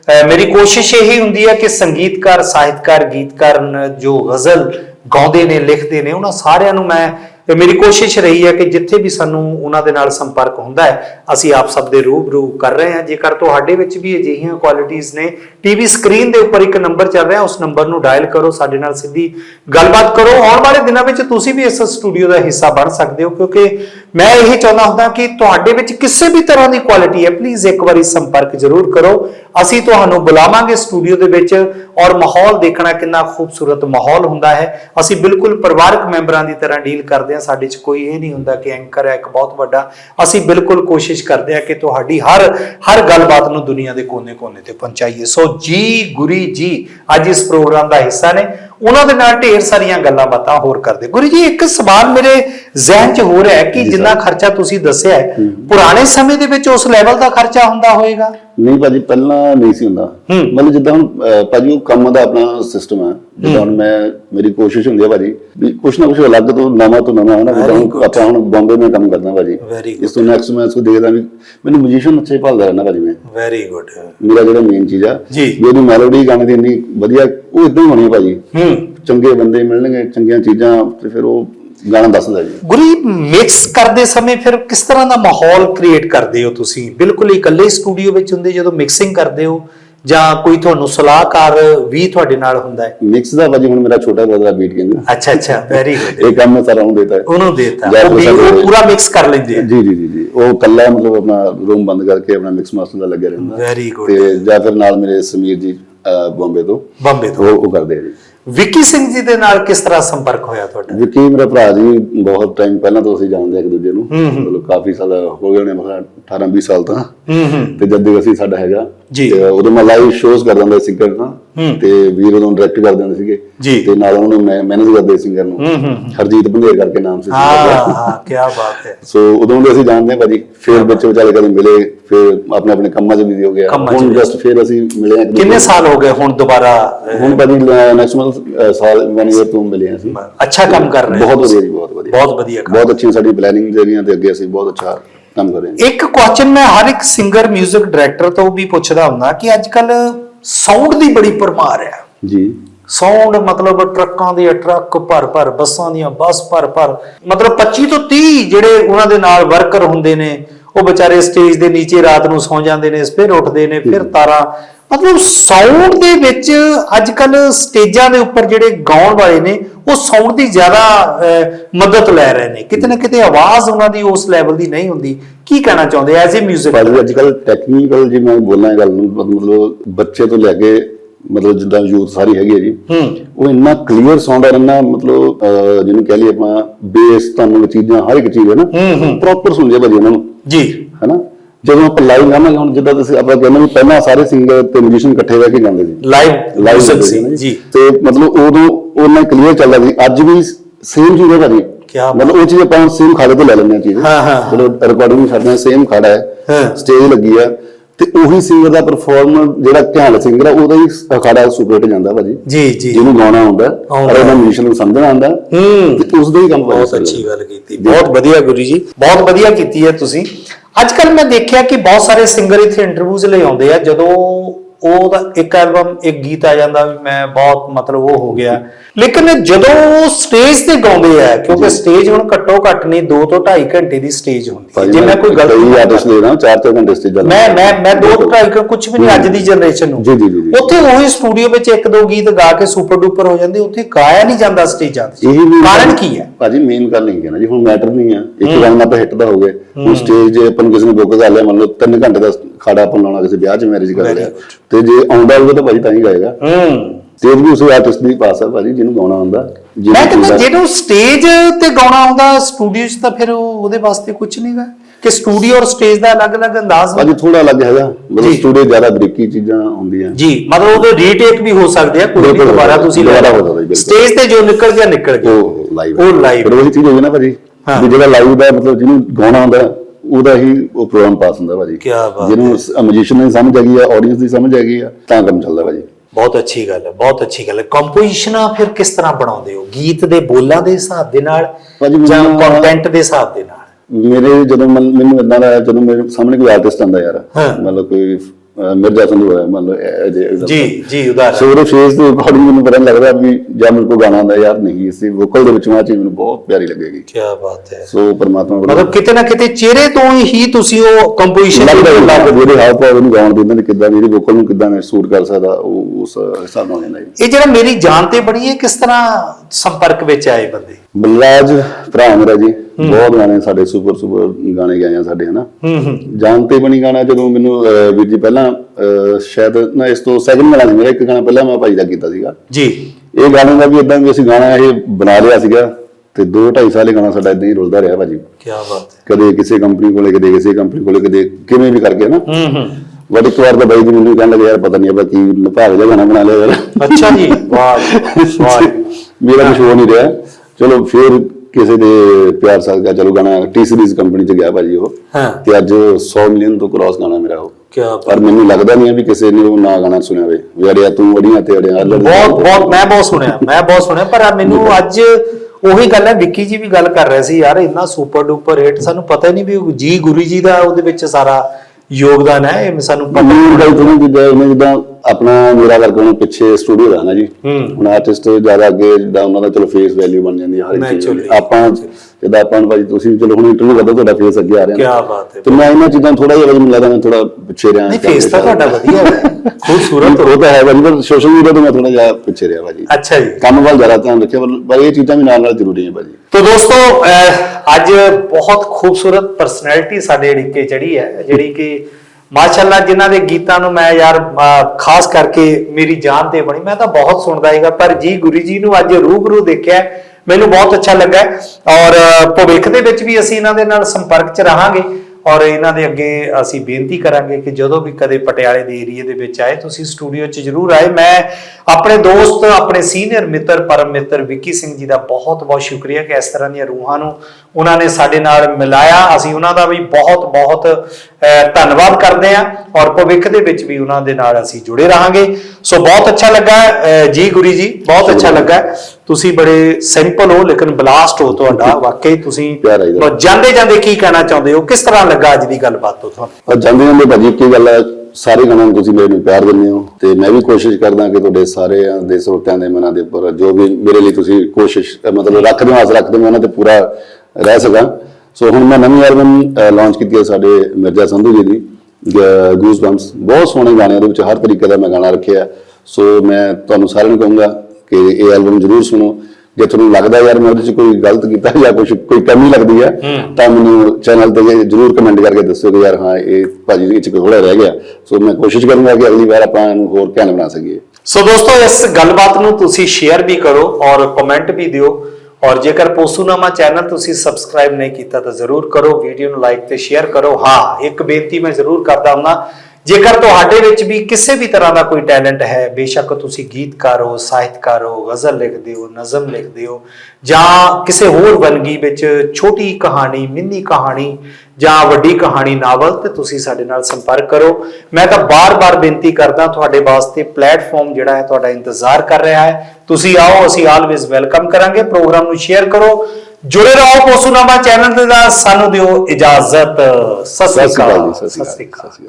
ਮੇਰੀ ਕੋਸ਼ਿਸ਼ ਇਹੀ ਹੁੰਦੀ ਹੈ ਕਿ ਸੰਗੀਤਕਾਰ, ਸਾਹਿਤਕਾਰ, ਗੀਤਕਾਰ ਜੋ ਗਜ਼ਲ ਗਾਉਂਦੇ ਨੇ, ਲਿਖਦੇ ਨੇ, ਉਹਨਾਂ ਸਾਰਿਆਂ ਨੂੰ ਮੈਂ, ਮੇਰੀ ਕੋਸ਼ਿਸ਼ ਰਹੀ ਹੈ ਕਿ ਜਿੱਥੇ ਵੀ ਸਾਨੂੰ ਉਹਨਾਂ ਦੇ ਨਾਲ ਸੰਪਰਕ ਹੁੰਦਾ ਹੈ ਅਸੀਂ ਆਪ ਸਭ ਦੇ ਰੂਬਰੂ ਕਰ ਰਹੇ ਹਾਂ। ਜੇਕਰ ਤੁਹਾਡੇ ਵਿੱਚ ਵੀ ਅਜਿਹੀਆਂ ਕੁਆਲਿਟੀਆਂ ਨੇ ਟੀਵੀ ਸਕਰੀਨ ਦੇ ਉੱਪਰ ਇੱਕ ਨੰਬਰ ਚੱਲ ਰਿਹਾ, ਉਸ ਨੰਬਰ ਨੂੰ ਡਾਇਲ ਕਰੋ, ਸਾਡੇ ਨਾਲ ਸਿੱਧੀ ਗੱਲਬਾਤ ਕਰੋ। ਆਉਣ ਵਾਲੇ ਦਿਨਾਂ ਵਿੱਚ ਤੁਸੀਂ ਵੀ ਇਸ ਸਟੂਡੀਓ ਦਾ ਹਿੱਸਾ ਬਣ ਸਕਦੇ ਹੋ, ਕਿਉਂਕਿ ਮੈਂ ਇਹੀ ਚਾਹੁੰਦਾ ਹੁੰਦਾ ਕਿ ਤੁਹਾਡੇ ਵਿੱਚ ਕਿਸੇ ਵੀ ਤਰ੍ਹਾਂ ਦੀ ਕੁਆਲਿਟੀ ਹੈ ਪਲੀਜ਼ ਇੱਕ ਵਾਰੀ ਸੰਪਰਕ ਜ਼ਰੂਰ ਕਰੋ। ਅਸੀਂ ਤੁਹਾਨੂੰ ਬੁਲਾਵਾਂਗੇ ਸਟੂਡੀਓ ਦੇ ਵਿੱਚ ਔਰ ਮਾਹੌਲ ਦੇਖਣਾ ਕਿੰਨਾ ਖੂਬਸੂਰਤ ਮਾਹੌਲ ਹੁੰਦਾ ਹੈ। ਅਸੀਂ ਬਿਲਕੁਲ ਪਰਿਵਾਰਕ ਮੈਂਬਰਾਂ ਦੀ ਤਰ੍ਹਾਂ ਡੀਲ ਕਰਦੇ ਹਾਂ। ਸਾਡੇ 'ਚ ਕੋਈ ਇਹ ਨਹੀਂ ਹੁੰਦਾ ਕਿ ਐਂਕਰ ਹੈ, ਇੱਕ ਬਹੁਤ ਵੱਡਾ। ਅਸੀਂ ਬਿਲਕੁਲ ਕੋਸ਼ਿਸ਼ ਕਰਦੇ ਹਾਂ ਕਿ ਤੁਹਾਡੀ ਹਰ ਹਰ ਗੱਲਬਾਤ ਨੂੰ ਦੁਨੀਆ ਦੇ ਕੋਨੇ-ਕੋਨੇ ਤੇ ਪਹੁੰਚਾਈਏ। ਸੋ ਜੀ ਗੁਰੀ ਜੀ ਅੱਜ ਇਸ ਪ੍ਰੋਗਰਾਮ ਦਾ ਹਿੱਸਾ ਨੇ। ਉਹਨਾਂ ਦੇ ਨਾਲ ਢੇਰ ਸਾਰੀਆਂ ਗੱਲਾਂ ਬਾਤਾਂ ਹੋਰ ਕਰਦੇ। ਗੁਰੂ ਜੀ ਇੱਕ ਸਵਾਲ ਮੇਰੇ ਜ਼ਿਹਨ 'ਚ ਹੋ ਰਿਹਾ ਹੈ ਕਿ ਜਿੰਨਾ ਖਰਚਾ ਤੁਸੀਂ ਦੱਸਿਆ ਹੈ ਪੁਰਾਣੇ ਸਮੇਂ ਦੇ ਵਿੱਚ ਉਸ ਲੈਵਲ ਦਾ ਖਰਚਾ ਹੁੰਦਾ ਹੋਵੇਗਾ?
ਨਹੀਂ ਭਾਜੀ ਪਹਿਲਾਂ ਨਹੀਂ ਸੀ ਹੁੰਦਾ। ਮਤਲਬ ਜਿੱਦਾਂ ਹੁਣ ਭਾਜੀ ਉਹ ਕੰਮ ਦਾ ਆਪਣਾ ਸਿਸਟਮ ਹੈ। ਜਿੱਦਾਂ ਹੁਣ ਮੈਂ ਮੇਰੀ ਕੋਸ਼ਿਸ਼ ਹੁੰਦੀ ਹੈ ਭਾਜੀ ਵੀ ਕੁਛ ਨਾ ਕੁਛ ਅਲੱਗ ਤੋਂ ਨਵਾਂ ਤੋਂ ਨਵਾਂ ਹੁਣ
good.
ਆਪਾਂ ਹੁਣ ਬੰਬੇ ਮੈਂ ਕੰਮ ਕਰਦਾ ਭਾਜੀ। ਇਸ ਤੋਂ ਨੈਕਸਟ ਮੈਂ ਇਸਕੋ ਦੇਖਦਾ ਵੀ ਮੈਨੂੰ ਮਿਊਜ਼ੀਸ਼ੀਅਨ ਅੱਛੇ ਭਾਲਦਾ ਰਹਿਣਾ ਭਾਜੀ ਮੈਂ।
ਵੈਰੀ ਗੁੱਡ
ਮੇਰਾ ਜਿਹੜਾ ਮੇਨ ਚੀਜ਼ ਆ ਉਹਦੀ ਮੈਲੋਡੀ ਗਾਣੇ ਦੀ ਇੰਨੀ ਵਧੀਆ ਉਹ ਇਦਾਂ ਹੀ ਹੋਣੀ ਭਾਜੀ।
ਹੂੰ।
ਚੰਗੇ ਬੰਦੇ ਮਿਲਣਗੇ ਚੰਗੀਆਂ ਚੀਜ਼ਾਂ ਤੇ ਫਿਰ ਉਹ ਗਾਣਾ ਦੱਸਦਾ ਜੀ।
ਗੁਰੀ ਮਿਕਸ ਕਰਦੇ ਸਮੇਂ ਫਿਰ ਕਿਸ ਤਰ੍ਹਾਂ ਦਾ ਮਾਹੌਲ ਕ੍ਰੀਏਟ ਕਰਦੇ ਹੋ ਤੁਸੀਂ? ਬਿਲਕੁਲ ਇਕੱਲੇ ਸਟੂਡੀਓ ਵਿੱਚ ਹੁੰਦੇ ਜਦੋਂ ਮਿਕਸਿੰਗ ਕਰਦੇ ਹੋ ਜਾਂ ਕੋਈ ਤੁਹਾਨੂੰ ਸਲਾਹਕਾਰ ਵੀ ਤੁਹਾਡੇ ਨਾਲ ਹੁੰਦਾ ਹੈ?
ਮਿਕਸ ਦਾ ਭਾਜੀ ਹੁਣ ਮੇਰਾ ਛੋਟਾ ਬ੍ਰਦਰ ਬੀਟ ਕਹਿੰਦਾ।
ਅੱਛਾ ਅੱਛਾ ਵੈਰੀ ਗੁੱਡ
ਇਹ ਕੰਮ ਮੈਂ ਸਾਰਾ ਉਹਨੂੰ ਦੇਤਾ। ਹੈ
ਉਹਨੂੰ ਦੇਤਾ। ਉਹ ਵੀ- ਉਹ ਪੂਰਾ ਮਿਕਸ ਕਰ ਲੈਂਦੇ ਆ।
ਜੀ ਜੀ ਜੀ ਜੀ। ਉਹ ਕੱਲਾ ਮਤਲਬ ਆਪਣਾ ਰੂਮ ਬੰਦ ਕਰਕੇ ਆਪਣਾ ਮਿਕਸ ਮਾਸਟਰ ਦਾ ਲੱਗਿਆ ਰਹਿੰਦਾ।
ਵੈਰੀ ਗੁੱਡ
ਤੇ ਜਾਂ ਫਿਰ ਨਾਲ ਮੇਰੇ ਸਮੀਰ ਜੀ ਬੰਬੇ ਤੋਂ।
ਬੰਬੇ ਤੋਂ।
ਉਹ ਉਹ ਕਰਦੇ ਆ ਜੀ।
ਵਿੱਕੀ ਸਿੰਘ ਜੀ ਦੇ ਨਾਲ ਕਿਸ ਤਰ੍ਹਾਂ ਸੰਪਰਕ ਹੋਇਆ ਤੁਹਾਡਾ?
ਵਿੱਕੀ ਮੇਰਾ ਭਰਾ ਜੀ ਬਹੁਤ ਟਾਈਮ ਪਹਿਲਾਂ ਤੋਂ ਅਸੀਂ ਜਾਣਦੇ ਇੱਕ ਦੂਜੇ ਨੂੰ। ਮਤਲਬ ਕਾਫੀ ਸਾਲ ਹੋ ਗਏ ਨੇ ਮਤਲਬ 18 20 ਸਾਲ ਤਾਂ। ਤੇ ਜਦ ਦੇ ਅਸੀਂ ਸਾਡਾ ਹੈਗਾ
ਜੀ।
ਤੇ ਉਦੋਂ ਮੈਂ ਲਾਈਵ ਸ਼ੋਜ਼ ਕਰਦਾ ਹੁੰਦਾ ਸੀ ਸਿੰਗਰ ਨਾਲ। ਤੇ ਵੀਰ ਉਦੋਂ ਡਾਇਰੈਕਟ ਕਰਦੇ ਹੁੰਦੇ ਸੀਗੇ। ਤੇ ਨਾਲ ਉਹਨੂੰ ਮੈਂ ਮੈਨੇਜ ਕਰਦੇ ਸਿੰਗਰ ਨੂੰ। ਹਰਜੀਤ ਬੰਦੇਰ ਕਰਕੇ ਨਾਮ ਸੀ।
ਹਾਂ ਹਾਂ ਕੀ ਬਾਤ ਹੈ।
ਸੋ ਉਦੋਂ ਦੇ ਅਸੀਂ ਜਾਣਦੇ ਹਾਂ ਭਾਜੀ ਫਿਰ ਵਿੱਚ ਵਿਚਾਲੇ ਕਦੇ ਮਿਲੇ ਫਿਰ ਆਪਣੇ ਆਪਣੇ ਕੰਮਾਂ 'ਚ ਬਿਜ਼ੀ ਹੋ ਗਿਆ। ਹੁਣ। ਜਸਟ ਫਿਰ ਅਸੀਂ ਮਿਲੇ ਹਾਂ
ਕਿੰਨੇ। ਸਾਲ ਹੋ ਗਏ ਹੁਣ ਦੁਬਾਰਾ
ਹੁਣ ਭਾਜੀ ਨੈਕਸਟ ਮੰਥ ਸਾਲ ਵਨ ਈਅਰ ਤੋਂ ਮਿਲੇ ਹਾਂ ਅਸੀਂ।
ਅੱਛਾ ਕੰਮ ਕਰ ਰਹੇ
ਬਹੁਤ ਵਧੀਆ ਜੀ ਬਹੁਤ ਵਧੀਆ।
ਬਹੁਤ ਵਧੀਆ।
ਬਹੁਤ ਅੱਛੀਆਂ ਸਾਡੀ ਪਲੈਨਿੰਗ ਜਿਹੜੀਆਂ ਤੇ ਅੱਗੇ ਅਸੀਂ ਬਹੁਤ ਅੱਛਾ ਕੰਮ ਕਰ ਰਹੇ ਹਾਂ।
ਇੱਕ ਕੁਐਸਚਨ ਮੈਂ ਹਰ ਇੱਕ ਸਿੰਗਰ 뮤직 ਡਾਇਰੈਕਟਰ ਤੋਂ ਵੀ ਪੁੱਛਦਾ ਹੁੰਦਾ ਕਿ ਅੱਜ ਕੱਲ ਸਾਊਂਡ ਦੀ ਬੜੀ ਪਰਮਾਰ ਹੈ।
ਜੀ।
ਸਾਊਂਡ ਮਤਲਬ ਟਰੱਕਾਂ ਦੇ ਟਰੱਕ ਭਰ ਭਰ ਬੱਸਾਂ ਦੀਆਂ ਬੱਸ ਭਰ ਭਰ ਮਤਲਬ 25 ਤੋਂ 30 ਜਿਹੜੇ ਉਹਨਾਂ ਦੇ ਨਾਲ ਵਰਕਰ ਹੁੰਦੇ ਨੇ ਉਹ ਵਿਚਾਰੇ ਸਟੇਜ ਦੇ ਨੀਚੇ ਰਾਤ ਨੂੰ ਸੌਂ ਜਾਂਦੇ ਨੇ ਫਿਰ ਉੱਠਦੇ ਨੇ ਫਿਰ ਤਾਰਾਂ ਮਤਲਬ ਸਾਊਂਡ ਦੇ ਵਿੱਚ ਅੱਜ ਕੱਲ ਸਟੇਜਾਂ ਦੇ ਉੱਪਰ ਜਿਹੜੇ ਗਾਉਣ ਵਾਲੇ ਨੇ ਉਹ ਸਾਊਂਡ ਦੀ ਜ਼ਿਆਦਾ ਮਦਦ ਲੈ ਰਹੇ ਨੇ। ਕਿਤੇ ਨਾ ਕਿਤੇ ਆਵਾਜ਼ ਉਹਨਾਂ ਦੀ ਉਸ ਲੈਵਲ ਦੀ ਨਹੀਂ ਹੁੰਦੀ। ਕੀ ਕਹਿਣਾ ਚਾਹੁੰਦੇ? ਐਜ਼ ਅ 뮤직
ਭਾਜੀ ਅੱਜ ਕੱਲ ਟੈਕਨੀਕਲ ਜੀ ਮੈਂ ਬੋਲਾਂ ਗੱਲ ਨੂੰ ਮਤਲਬ ਬੱਚੇ ਤੋਂ ਲੈ ਕੇ ਮਤਲਬ ਜਿੱਦਾਂ ਯੂਥ ਸਾਰੀ ਹੈਗੀ ਹੈ ਜੀ ਉਹ ਇੰਨਾ ਕਲੀਅਰ ਸਾਊਂਡ ਹੈ ਇੰਨਾ ਮਤਲਬ ਜਿਹਨੂੰ ਕਹਿ ਲਈਏ ਆਪਾਂ ਬੇਸ ਤੁਹਾਨੂੰ ਚੀਜ਼ਾਂ ਹਰ ਇੱਕ ਚੀਜ਼ ਹੈ ਨਾ ਪ੍ਰੋਪਰ ਸੁਣਦੇ ਭਾਜੀ ਉਹਨਾਂ ਨੂੰ।
ਜੀ।
ਹੈਨਾ? ਜਦੋਂ ਆਪਾਂ ਲਾਈਵ ਗਾਵਾਂਗੇ ਹੁਣ ਜਿੱਦਾਂ ਤੁਸੀਂ ਆਪਾਂ ਕਹਿੰਦੇ ਵੀ ਪਹਿਲਾਂ ਸਾਰੇ ਸਿੰਗਰ ਤੇ ਮਿਊਜ਼ੀਸ਼ੀਅਨ ਇਕੱਠੇ ਬਹਿ ਕੇ ਗਾਉਂਦੇ ਸੀ।
ਲਾਈਵ
ਲਾਈਵ ਸੀ
ਜੀ?
ਤੇ ਮਤਲਬ ਉਦੋਂ ਉਹਨਾਂ ਕਲੀਅਰ ਚੱਲਦਾ ਸੀ ਅੱਜ ਵੀ ਸੇਮ ਚੀਜ਼ ਹੈ
ਬਾਤ।
ਮਤਲਬ ਉਹ ਚੀਜ਼ ਆਪਾਂ ਸੇਮ ਖਾੜੇ ਤੋਂ ਲੈ ਲੈਂਦੇ ਹਾਂ ਚੀਜ਼।
ਹਾਂ, ਹਾਂ।
ਚਲੋ ਰਿਕਾਰਡਿੰਗ ਨਾਲ ਸੇਮ ਖਾੜਾ ਹੈ।
ਹਾਂ।
ਸਟੇਜ ਲੱਗੀ ਆ। ਤੇ ਉਹੀ ਸਿੰਗਰ ਦਾ ਪਰਫਾਰਮ ਜਿਹੜਾ ਧਿਆਨ ਸਿੰਗਰ ਆ ਉਹਦਾ ਹੀ ਅਖਾੜਾ ਸੁਪਰੇਟ ਜਾਂਦਾ ਭਾਜੀ
ਜੀ। ਜੀ
ਜਿਹਨੂੰ ਗਾਉਣਾ ਆਉਂਦਾ
ਆਉਂਦਾ।
ਔਰ ਉਹਨਾਂ ਮਿਊਜ਼ੀਸ਼ੀਅਨ ਨੂੰ ਸਮਝਣਾ ਆਉਂਦਾ
ਹੂੰ।
ਤੇ ਉਸ ਦਾ ਹੀ ਕੰਮ
ਬਹੁਤ ਅੱਛੀ ਗੱਲ ਕੀਤੀ। ਬਹੁਤ ਵਧੀਆ ਗੁਰੂ ਜੀ। ਬਹੁਤ ਵਧੀਆ ਕੀਤੀ ਹੈ ਤੁਸੀਂ। ਅੱਜ ਕੱਲ ਮੈਂ ਦੇਖਿਆ ਕਿ ਬਹੁਤ ਸਾਰੇ ਸਿੰਗਰ ਇੱਥੇ ਇੰਟਰਵਿਊਜ਼ ਲਈ ਆਉਂਦੇ ਆ। ਜਦੋਂ ਉਹਦਾ ਇੱਕ ਐਲਬਮ ਇੱਕ ਗੀਤ ਆ ਜਾਂਦਾ ਵੀ ਮੈਂ ਬਹੁਤ ਮਤਲਬ ਉਹ ਹੋ ਗਿਆ। ਲੇਕਿਨ ਜਦੋਂ ਉਹ ਸਟੇਜ ਤੇ ਗਾਉਂਦੇ ਆ ਕਿਉਂਕਿ ਸਟੇਜ ਹੁਣ ਘੱਟੋ ਘੱਟ ਨਹੀਂ 2 ਤੋਂ 2.5 ਘੰਟੇ ਦੀ ਸਟੇਜ ਹੁੰਦੀ ਹੈ। ਜੇ ਮੈਂ ਕੋਈ ਗਲਤੀ
ਕਈ
ਨਾ
ਆਰਟਿਸਟ ਦੇ ਨਾ 4-4 ਘੰਟੇ ਸਟੇਜ
ਮੈਂ ਮੈਂ ਮੈਂ ਦੋ ਤੋਂ ਢਾਈ ਕੁ ਕੁਝ ਵੀ ਨਹੀਂ ਅੱਜ ਦੀ ਜਨਰੇਸ਼ਨ ਨੂੰ।
ਜੀ, ਜੀ, ਜੀ।
ਉੱਥੇ ਉਹੀ ਸਟੂਡੀਓ ਵਿੱਚ ਇੱਕ ਦੋ ਗੀਤ ਗਾ ਕੇ ਸੁਪਰ ਡੂਪਰ ਹੋ ਜਾਂਦੇ ਉੱਥੇ ਗਾਇਆ ਨਹੀਂ ਜਾਂਦਾ ਸਟੇਜਾਂ ਤੇ। ਕਾਰਨ ਕੀ ਹੈ?
ਭਾਜੀ ਮੇਨ ਗੱਲ ਨਹੀਂ ਨਾ ਜੀ ਹੁਣ ਮੈਟਰ ਨਹੀਂ ਆ। ਇੱਕ ਗਾਣਾ ਆਪਾਂ ਹਿੱਟ ਦਾ ਹੋ ਗਏ ਹੁਣ ਸਟੇਜ ਜੇ ਆਪਾਂ ਨੂੰ ਕਿਸੇ ਨੇ ਬੁੱਕ ਕਰ ਲਿਆ ਮੰਨ ਲਓ 3 ਘੰਟੇ ਦਾ ਖਾੜਾ ਆਪਾਂ ਲਾਉਣਾ ਕਿਸੇ ਵਿਆਹ 'ਚ ਮੈਰਿਜ ਕਰ ਲਿਆ। ਤੇ ਜੇ ਆਉਂਦਾ ਹੋਊਗਾ ਤਾਂ ਭਾਜੀ ਤਾਂ ਹੀ ਗਾਏਗਾ।
ਹੂੰ।
ਸਟੇਜ ਵੀ ਉਸੇ ਆਰਟਿਸਟ ਦੀ ਪਾਸ ਆ ਭਾਜੀ ਜਿਹਨੂੰ ਗਾਉਣਾ ਆਉਂਦਾ
ਮੈਂ ਕਹਿੰਦਾ ਜਿਹਨੂੰ ਸਟੇਜ ਤੇ ਗਾਉਣਾ ਆਉਂਦਾ ਸਟੂਡੀਓ 'ਚ ਤਾਂ ਫਿਰ ਉਹ ਉਹਦੇ ਵਾਸਤੇ ਕੁਝ ਨਹੀਂਗਾ ਕਿ ਸਟੂਡੀਓ ਔਰ ਸਟੇਜ ਦਾ ਅਲੱਗ-ਅਲੱਗ ਅੰਦਾਜ਼ ਹੁੰਦਾ।
ਭਾਜੀ ਥੋੜਾ ਅਲੱਗ ਹੈਗਾ ਮਤਲਬ। ਸਟੂਡੀਓ ਜ਼ਿਆਦਾ ਬਰੀਕੀ ਚੀਜ਼ਾਂ ਹੁੰਦੀਆਂ
ਜੀ ਮਤਲਬ ਉਹਦੇ ਰੀਟੇਕ ਵੀ ਹੋ ਸਕਦੇ ਆ ਕੋਈ ਵੀ ਦੁਬਾਰਾ ਤੁਸੀਂ ਲੈ।
ਹੋ।
ਸਟੇਜ ਤੇ ਜੋ ਨਿਕਲ ਗਿਆ ਨਿਕਲ ਗਿਆ।
ਉਹ ਲਾਈਵ
ਉਹ
ਫਿਰ ਉਹੀ ਚੀਜ਼ ਹੋਈ ਨਾ ਭਾਜੀ
ਹਾਂ।
ਜਿਹੜਾ ਲਾਈਵ ਦਾ ਮਤਲਬ ਜਿਹਨੂੰ ਗਾਉਣਾ ਆਉਂਦਾ ਉਹਦਾ ਹੀ ਉਹ ਪ੍ਰੋਗਰਾਮ ਪਾਸ ਹੁੰਦਾ ਭਾਜੀ। ਜਿਹਨੂੰ ਮਿਊਜ਼ੀਸ਼ੀਅਨ ਦੀ ਸਮਝ ਹੈਗੀ ਆ ਆਡੀਅנס ਦੀ ਸਮਝ ਹੈਗੀ ਆ ਤਾਂ ਕੰਮ ਚੱਲਦਾ ਭਾਜੀ।
ਬਹੁਤ ਅੱਛੀ ਗੱਲ ਹੈ ਬਹੁਤ ਅੱਛੀ ਗੱਲ ਹੈ। ਕੰਪੋਜੀਸ਼ਨਾਂ ਫਿਰ ਕਿਸ ਤਰ੍ਹਾਂ ਬਣਾਉਂਦੇ ਹੋ? ਗੀਤ ਦੇ ਬੋਲਾਂ ਦੇ ਹਿਸਾਬ ਦੇ ਨਾਲ ਜਾਂ ਕੰਟੈਂਟ ਦੇ ਹਿਸਾਬ ਦੇ ਨਾਲ?
ਮੇਰੇ ਜਦੋਂ ਮਨ- ਇਦਾਂ ਦਾ ਜਦੋਂ ਮੇਰੇ ਸਾਹਮਣੇ ਕੋਈ ਆਰਟਿਸਟ ਆਂਦਾ ਯਾਰ। ਮਤਲਬ ਕੋਈ ਮਿਰਜ਼ਾ ਸੰਧੂ ਹੈ ਮੰਨ ਲਓ example।
ਜੀ ਜੀ ਉਦਾਹਰਨ
ਸੋ ਉਹਦੇ ਫੇਸ ਦੇ ਅਕੋਰਡਿੰਗ ਮੈਨੂੰ ਪਤਾ ਲੱਗਦਾ ਵੀ ਜਾਂ ਮੇਰੇ ਕੋਲ ਗਾਣਾ ਆਉਂਦਾ ਯਾਰ ਨਹੀਂ ਇਸ ਵੋਕਲ ਦੇ ਵਿੱਚ ਆ ਚੀਜ਼ ਮੈਨੂੰ ਬਹੁਤ ਪਿਆਰੀ ਲੱਗੇਗੀ।
ਕੀ ਬਾਤ ਹੈ।
ਸੋ ਪਰਮਾਤਮਾ ਵੱਲੋਂ
ਮਤਲਬ ਕਿਤੇ ਨਾ ਕਿਤੇ ਚਿਹਰੇ ਤੋਂ ਹੀ ਤੁਸੀਂ ਉਹ ਕੰਪੋਜੀਸ਼ਨ
ਲੱਗਦਾ ਹੀ ਲੱਗ ਜਿਹੜੇ ਹਾਵ ਭਾਵ ਨੂੰ ਗਾਉਣ ਦਿੰਦੇ ਨੇ ਕਿੱਦਾਂ ਦੀ ਵੋਕਲ ਨੂੰ ਕਿੱਦਾਂ ਸੂਟ ਕਰ ਸਕਦਾ ਉਹ ਉਸ ਹਿਸਾਬ ਨਾਲ ਹੁੰਦਾ
ਇਹ ਜਿਹੜਾ ਮੇਰੀ ਜਾਨ ਤੇ ਬੜੀ ਹੈ ਕਿਸ ਤਰ੍ਹਾਂ ਸੰਪਰਕ ਵਿੱਚ ਆਏ ਬੰਦੇ?
ਬਲਰਾਜ ਭਰਾ ਮੇਰਾ ਜੀ ਬਹੁਤ ਗਾਣੇ ਸਾਡੇ ਸੁਪਰ ਸੁਪਰ ਗਾਣੇ ਗਾਏ ਆ ਸਾਡੇ ਹਨਾ?
ਹੂੰ ਹੂੰ।
ਜਾਣਤੇ ਬਣੀ ਗਾਣਾ ਜਦੋਂ ਮੈਨੂੰ ਵੀਰ ਜੀ ਪਹਿਲਾਂ ਸ਼ਾਇਦ ਨਾ ਇਸ ਤੋਂ ਸੈਕਿੰਡ ਗਾਣਾ ਸੀ ਮੇਰਾ ਇੱਕ ਗਾਣਾ ਪਹਿਲਾਂ ਮੈਂ ਭਾਈ ਦਾ ਕੀਤਾ ਸੀਗਾ।
ਜੀ।
ਇਹ ਗਾਣੇ ਦਾ ਵੀ ਇਦਾਂ ਵੀ ਅਸੀਂ ਗਾਣਾ ਇਹ ਬਣਾ ਲਿਆ ਸੀਗਾ ਤੇ 2 2.5 ਸਾਲ ਇਹ ਗਾਣਾ ਸਾਡਾ ਇਦਾਂ ਹੀ ਰੁਲਦਾ ਰਿਹਾ ਭਾਜੀ।
ਕੀ ਬਾਤ ਹੈ।
ਕਦੇ ਕਿਸੇ ਕੰਪਨੀ ਕੋਲੇ ਕਦੇ ਕਿਸੇ ਕੰਪਨੀ ਕੋਲੇ ਕਦੇ ਕਿਵੇਂ ਵੀ ਕਰਕੇ ਨਾ।
ਹੂੰ ਹੂੰ।
ਬਟ ਇੱਕ ਵਾਰ ਤਾਂ ਬਾਈ ਜੀ ਮੈਨੂੰ ਕਹਿਣ ਲੱਗੇ ਯਾਰ ਪਤਾ ਨਹੀਂ ਆਪਾਂ ਕੀ ਵਿਭਾਗ ਦਾ ਗਾਣਾ ਬਣਾ ਲਿਆ ਯਾਰ।
ਅੱਛਾ ਜੀ। ਵਾਹ ਵਾਹ।
ਮੇਰਾ ਕੁਝ ਹੋ ਨਹੀਂ ਰਿਹਾ। ਚਲੋ ਫਿਰ ਕਿਸੇ ਦੇ ਪਿਆਰ ਸਦਕਾ ਚਲੋ ਗਾਣਾ ਟੀ ਸੀਰੀਜ਼ ਕੰਪਨੀ ਚ ਗਿਆ ਭਾਜੀ ਉਹ।
ਹਾਂ।
ਤੇ ਅੱਜ 100 ਮਿਲੀਅਨ ਤੋਂ ਕ੍ਰਾਸ ਗਾਣਾ ਮੇਰਾ ਉਹ।
ਕੀ ਬਾਤ
ਪਰ ਮੈਨੂੰ ਲੱਗਦਾ ਨਹੀਂ ਹੈ ਵੀ ਕਿਸੇ ਨੇ ਉਹ ਨਾ ਗਾਣਾ ਸੁਣਿਆ ਹੋਵੇ। ਵੀ ਅੜਿਆ ਤੂੰ ਅੜੀਆਂ ਤੇ ਅੜਿਆ।
ਬਹੁਤ ਬਹੁਤ ਮੈਂ ਬਹੁਤ ਸੁਣਿਆ ਮੈਂ ਬਹੁਤ ਸੁਣਿਆ ਪਰ ਮੈਨੂੰ ਅੱਜ ਉਹੀ ਗੱਲ ਹੈ ਵਿੱਕੀ ਜੀ ਵੀ ਗੱਲ ਕਰ ਰਹੇ ਸੀ ਯਾਰ ਇੰਨਾ ਸੁਪਰ ਡੂਪਰ ਹਿੱਟ ਸਾਨੂੰ ਪਤਾ ਹੀ ਨਹੀਂ ਵੀ ਜੀ ਗੁਰੂ ਜੀ ਦਾ ਉਹਦੇ ਵਿੱਚ ਸਾਰਾ ਯੋਗਦਾਨ ਹੈ ਇਹ ਸਾਨੂੰ ਪਤਾ
ਮੈਨੂੰ ਗੱਲ ਤੁਹਾਨੂੰ ਜਿੱਦਾਂ ਆਪਣਾ ਮੇਰਾ ਕਰਕੇ ਹੁਣ ਪਿੱਛੇ ਸਟੂਡੀਓ ਦਾ ਨਾ ਜੀ।
ਹੂੰ।
ਹੁਣ ਆਰਟਿਸਟ ਜ਼ਿਆਦਾ ਅੱਗੇ ਜਿੱਦਾਂ ਉਹਨਾਂ ਦਾ ਚਲੋ ਫੇਸ ਵੈਲਿਊ ਬਣ ਜਾਂਦੀ ਹੈ ਹਰ ਇੱਕ ਚੀਜ਼ ਦੀ। ਆਪਾਂ ਜਿੱਦਾਂ ਆਪਾਂ ਨੂੰ ਭਾਜੀ ਤੁਸੀਂ ਚਲੋ ਹੁਣ ਇੰਟਰਵਿਊ ਕਰਦੇ ਤੁਹਾਡਾ ਫੇਸ ਅੱਗੇ ਆ ਰਿਹਾ
ਕੀ
ਨਾ।
ਬਾਤ ਹੈ।
ਤੇ ਮੈਂ ਇਹਨਾਂ ਚੀਜ਼ਾਂ ਥੋੜਾ ਜਿਹਾ ਮੈਨੂੰ ਲੱਗਦਾ ਮੈਂ ਥੋੜਾ ਪਿੱਛੇ ਰਿਹਾ।
ਨਹੀਂ ਫੇਸ ਤਾਂ ਤੁਹਾਡਾ ਵਧੀਆ ਹੈ। ਖੂਬਸੂਰਤ
ਉਹ ਤਾਂ ਹੈ ਭਾਜੀ ਪਰ ਸੋਸ਼ਲ ਮੀਡੀਆ ਤੋਂ ਮੈਂ ਥੋੜਾ ਜਿਹਾ ਪਿੱਛੇ ਰਿਹਾ ਭਾਜੀ।
ਅੱਛਾ ਜੀ।
ਕੰਮ ਵੱਲ ਜ਼ਿਆਦਾ ਧਿਆਨ ਰੱਖਿਆ ਪਰ- ਪਰ ਇਹ ਚੀਜ਼ਾਂ ਵੀ ਨਾਲ ਨਾਲ ਜ਼ਰੂਰੀ ਹੈ ਭਾਜੀ।
ਤੋ ਦੋਸਤੋ ਅਹ, ਅੱਜ ਬਹੁਤ ਖੂਬਸੂਰਤ ਪਰਸਨੈਲਿਟੀ ਸਾਡੇ ਢਿੱਕੇ ਚੜੀ ਹੈ ਜਿਹੜੀ ਕਿ ਮਾਸ਼ਾਅੱਲਾ ਜਿਨ੍ਹਾਂ ਦੇ ਗੀਤਾਂ ਨੂੰ ਮੈਂ ਯਾਰ ਖਾਸ ਕਰਕੇ ਮੇਰੀ ਜਾਨ ਤੇ ਬਣੀ, ਮੈਂ ਤਾਂ ਬਹੁਤ ਸੁਣਦਾ ਹੈਗਾ ਪਰ ਜੀ ਗੁਰੂ ਜੀ ਨੂੰ ਅੱਜ ਰੂਬਰੂ ਦੇਖਿਆ, ਮੈਨੂੰ ਬਹੁਤ ਅੱਛਾ ਲੱਗਾ। ਔਰ ਭਵਿੱਖ ਦੇ ਵਿੱਚ ਵੀ ਅਸੀਂ ਇਹਨਾਂ ਦੇ ਨਾਲ ਸੰਪਰਕ 'ਚ ਰਹਾਂਗੇ, ਔਰ ਇਹਨਾਂ ਦੇ ਅੱਗੇ ਅਸੀਂ ਬੇਨਤੀ ਕਰਾਂਗੇ ਕਿ ਜਦੋਂ ਵੀ ਕਦੇ ਪਟਿਆਲੇ ਦੇ ਏਰੀਏ ਦੇ ਵਿੱਚ ਆਏ, ਤੁਸੀਂ ਸਟੂਡੀਓ 'ਚ ਜਰੂਰ ਆਏ। ਮੈਂ ਆਪਣੇ ਦੋਸਤ, ਆਪਣੇ ਸੀਨੀਅਰ ਮਿੱਤਰ, ਪਰਮ ਮਿੱਤਰ ਵਿੱਕੀ ਸਿੰਘ ਜੀ ਦਾ ਬਹੁਤ ਬਹੁਤ ਸ਼ੁਕਰੀਆ ਕਿ ਇਸ ਤਰ੍ਹਾਂ ਦੀਆਂ ਰੂਹਾਂ ਨੂੰ ਉਹਨਾਂ ਨੇ ਸਾਡੇ ਨਾਲ ਮਿਲਾਇਆ। ਅਸੀਂ ਉਹਨਾਂ ਦਾ ਵੀ ਬਹੁਤ ਬਹੁਤ ਧੰਨਵਾਦ ਕਰਦੇ ਹਾਂ ਔਰ ਭਵਿੱਖ ਦੇ ਵਿੱਚ ਵੀ ਉਹਨਾਂ ਦੇ ਨਾਲ ਅਸੀਂ ਜੁੜੇ ਰਹਾਂਗੇ। ਸੋ ਬਹੁਤ ਅੱਛਾ ਲੱਗਾ ਜੀ ਗੁਰੀ ਜੀ ਬਹੁਤ ਅੱਛਾ ਲੱਗਾ। ਤੁਸੀਂ ਬੜੇ ਸਿੰਪਲ ਹੋ ਲੇਕਿਨ ਬਲਾਸਟ ਹੋ ਤੁਹਾਡਾ। ਵਾਕਈ ਤੁਸੀਂ। ਜਾਂਦੇ ਜਾਂਦੇ ਕੀ ਕਹਿਣਾ ਚਾਹੁੰਦੇ ਹੋ? ਕਿਸ ਤਰ੍ਹਾਂ ਲੱਗਾ ਅੱਜ ਦੀ ਗੱਲਬਾਤ ਤੋਂ ਤੁਹਾਨੂੰ?
ਜਾਂਦੇ ਜਾਂਦੇ ਭਾਜੀ ਕੀ ਗੱਲ ਹੈ ਸਾਰੇ ਗਾਣਿਆਂ ਨੂੰ ਤੁਸੀਂ ਮੈਨੂੰ ਪਿਆਰ ਦਿੰਦੇ ਹੋ ਤੇ ਮੈਂ ਵੀ ਕੋਸ਼ਿਸ਼ ਕਰਦਾ ਕਿ ਤੁਹਾਡੇ ਸਾਰੇ ਦੇ ਸਰੋਤਿਆਂ ਦੇ ਮਨਾਂ ਦੇ ਉੱਪਰ ਜੋ ਵੀ ਮੇਰੇ ਲਈ ਤੁਸੀਂ ਕੋਸ਼ਿਸ਼ ਮਤਲਬ ਰੱਖਦੇ ਹੋ ਆਸ ਰੱਖਦੇ ਹੋ ਉਹਨਾਂ ਤੇ ਪੂਰਾ ਰਹਿ ਸਕਾਂ। ਸੋ ਹੁਣ ਮੈਂ ਨਵੀਂ ਐਲਬਮ ਲਾਂਚ ਕੀਤੀ ਹੈ ਸਾਡੇ ਮਿਰਜ਼ਾ ਸੰਧੂ ਜੀ ਦੀ। ਗੂਸ ਬੰਪਸ ਬਹੁਤ ਸੋਹਣੇ ਗਾਣੇ ਉਹਦੇ ਵਿੱਚ ਹਰ ਤਰੀਕੇ ਦਾ ਮੈਂ ਗਾਣਾ ਰੱਖਿਆ। ਸੋ ਮੈਂ ਤੁਹਾਨੂੰ ਸਾਰਿਆਂ ਨੂੰ ਕਹੂੰਗਾ ਕਿ ਇਹ ਐਲਬਮ ਜ਼ਰੂਰ ਸੁਣੋ। ਜੇ ਤੁਹਾਨੂੰ ਲੱਗਦਾ ਯਾਰ ਮੈਂ ਉਹਦੇ 'ਚ ਕੋਈ ਗਲਤ ਕੀਤਾ ਜਾਂ ਕੁਝ ਕੋਈ ਕਮੀ ਲੱਗਦੀ ਹੈ ਤਾਂ ਮੈਨੂੰ ਚੈਨਲ ਤੇ ਜਰੂਰ ਕਮੈਂਟ ਕਰਕੇ ਦੱਸਿਓ ਕਿ ਯਾਰ ਹਾਂ ਇਹ ਭਾਜੀ ਇਹ 'ਚ ਕੋਈ ਥੋੜਾ ਰਹਿ ਗਿਆ। ਸੋ ਮੈਂ ਕੋਸ਼ਿਸ਼ ਕਰੂੰਗਾ ਕਿ ਅਗਲੀ ਵਾਰ ਆਪਾਂ ਇਹਨੂੰ ਹੋਰ ਘੈਂਟ ਬਣਾ ਸਕੀਏ।
ਸੋ ਦੋਸਤੋ ਇਸ ਗੱਲਬਾਤ ਨੂੰ ਤੁਸੀਂ ਸ਼ੇਅਰ ਵੀ ਕਰੋ ਔਰ ਕਮੈਂਟ ਵੀ ਦਿਓ। ਔਰ ਜੇਕਰ ਪੋਸੂਨਾਮਾ ਚੈਨਲ ਤੁਸੀਂ ਸਬਸਕ੍ਰਾਈਬ ਨਹੀਂ ਕੀਤਾ ਤਾਂ ਜ਼ਰੂਰ ਕਰੋ ਵੀਡੀਓ ਨੂੰ ਲਾਈਕ ਤੇ ਸ਼ੇਅਰ ਕਰੋ। ਹਾਂ, ਇੱਕ ਬੇਨਤੀ ਮੈਂ ਜ਼ਰੂਰ ਕਰਦਾ ਹਾਂ। ਜੇਕਰ ਤੁਹਾਡੇ ਵਿੱਚ ਵੀ ਕਿਸੇ ਵੀ ਤਰ੍ਹਾਂ ਦਾ ਕੋਈ ਟੈਲੈਂਟ ਹੈ, ਬੇਸ਼ੱਕ ਤੁਸੀਂ ਗੀਤਕਾਰ ਹੋ, ਸਾਹਿਤਕਾਰ ਹੋ, ਗਜ਼ਲ ਲਿਖਦੇ ਹੋ, ਨਜ਼ਮ ਲਿਖਦੇ ਹੋ ਜਾਂ ਕਿਸੇ ਹੋਰ ਵੰਨਗੀ ਵਿੱਚ ਛੋਟੀ ਕਹਾਣੀ, ਮਿੰਨੀ ਕਹਾਣੀ ਜਾਂ ਵੱਡੀ ਕਹਾਣੀ ਨਾਵਲ ਤੇ ਤੁਸੀਂ ਸਾਡੇ ਨਾਲ ਸੰਪਰਕ ਕਰੋ। ਮੈਂ ਤਾਂ ਬਾਰ-ਬਾਰ ਬੇਨਤੀ ਕਰਦਾ ਤੁਹਾਡੇ ਵਾਸਤੇ ਪਲੇਟਫਾਰਮ ਜਿਹੜਾ ਹੈ ਤੁਹਾਡਾ ਇੰਤਜ਼ਾਰ ਕਰ ਰਿਹਾ ਹੈ। ਤੁਸੀਂ ਆਓ ਅਸੀਂ ਆਲਵੇਜ਼ ਵੈਲਕਮ ਕਰਾਂਗੇ। ਪ੍ਰੋਗਰਾਮ ਨੂੰ ਸ਼ੇਅਰ ਕਰੋ। ਜੁੜੇ ਰਹੋ ਪੋਸੂਨਾਮਾ ਚੈਨਲ ਦੇ ਨਾਲ ਸਾਨੂੰ ਦਿਓ ਇਜਾਜ਼ਤ।
ਸਤਿ ਸ਼੍ਰੀ ਅਕਾਲ। ਸਤਿ ਸ਼੍ਰੀ ਅਕਾਲ।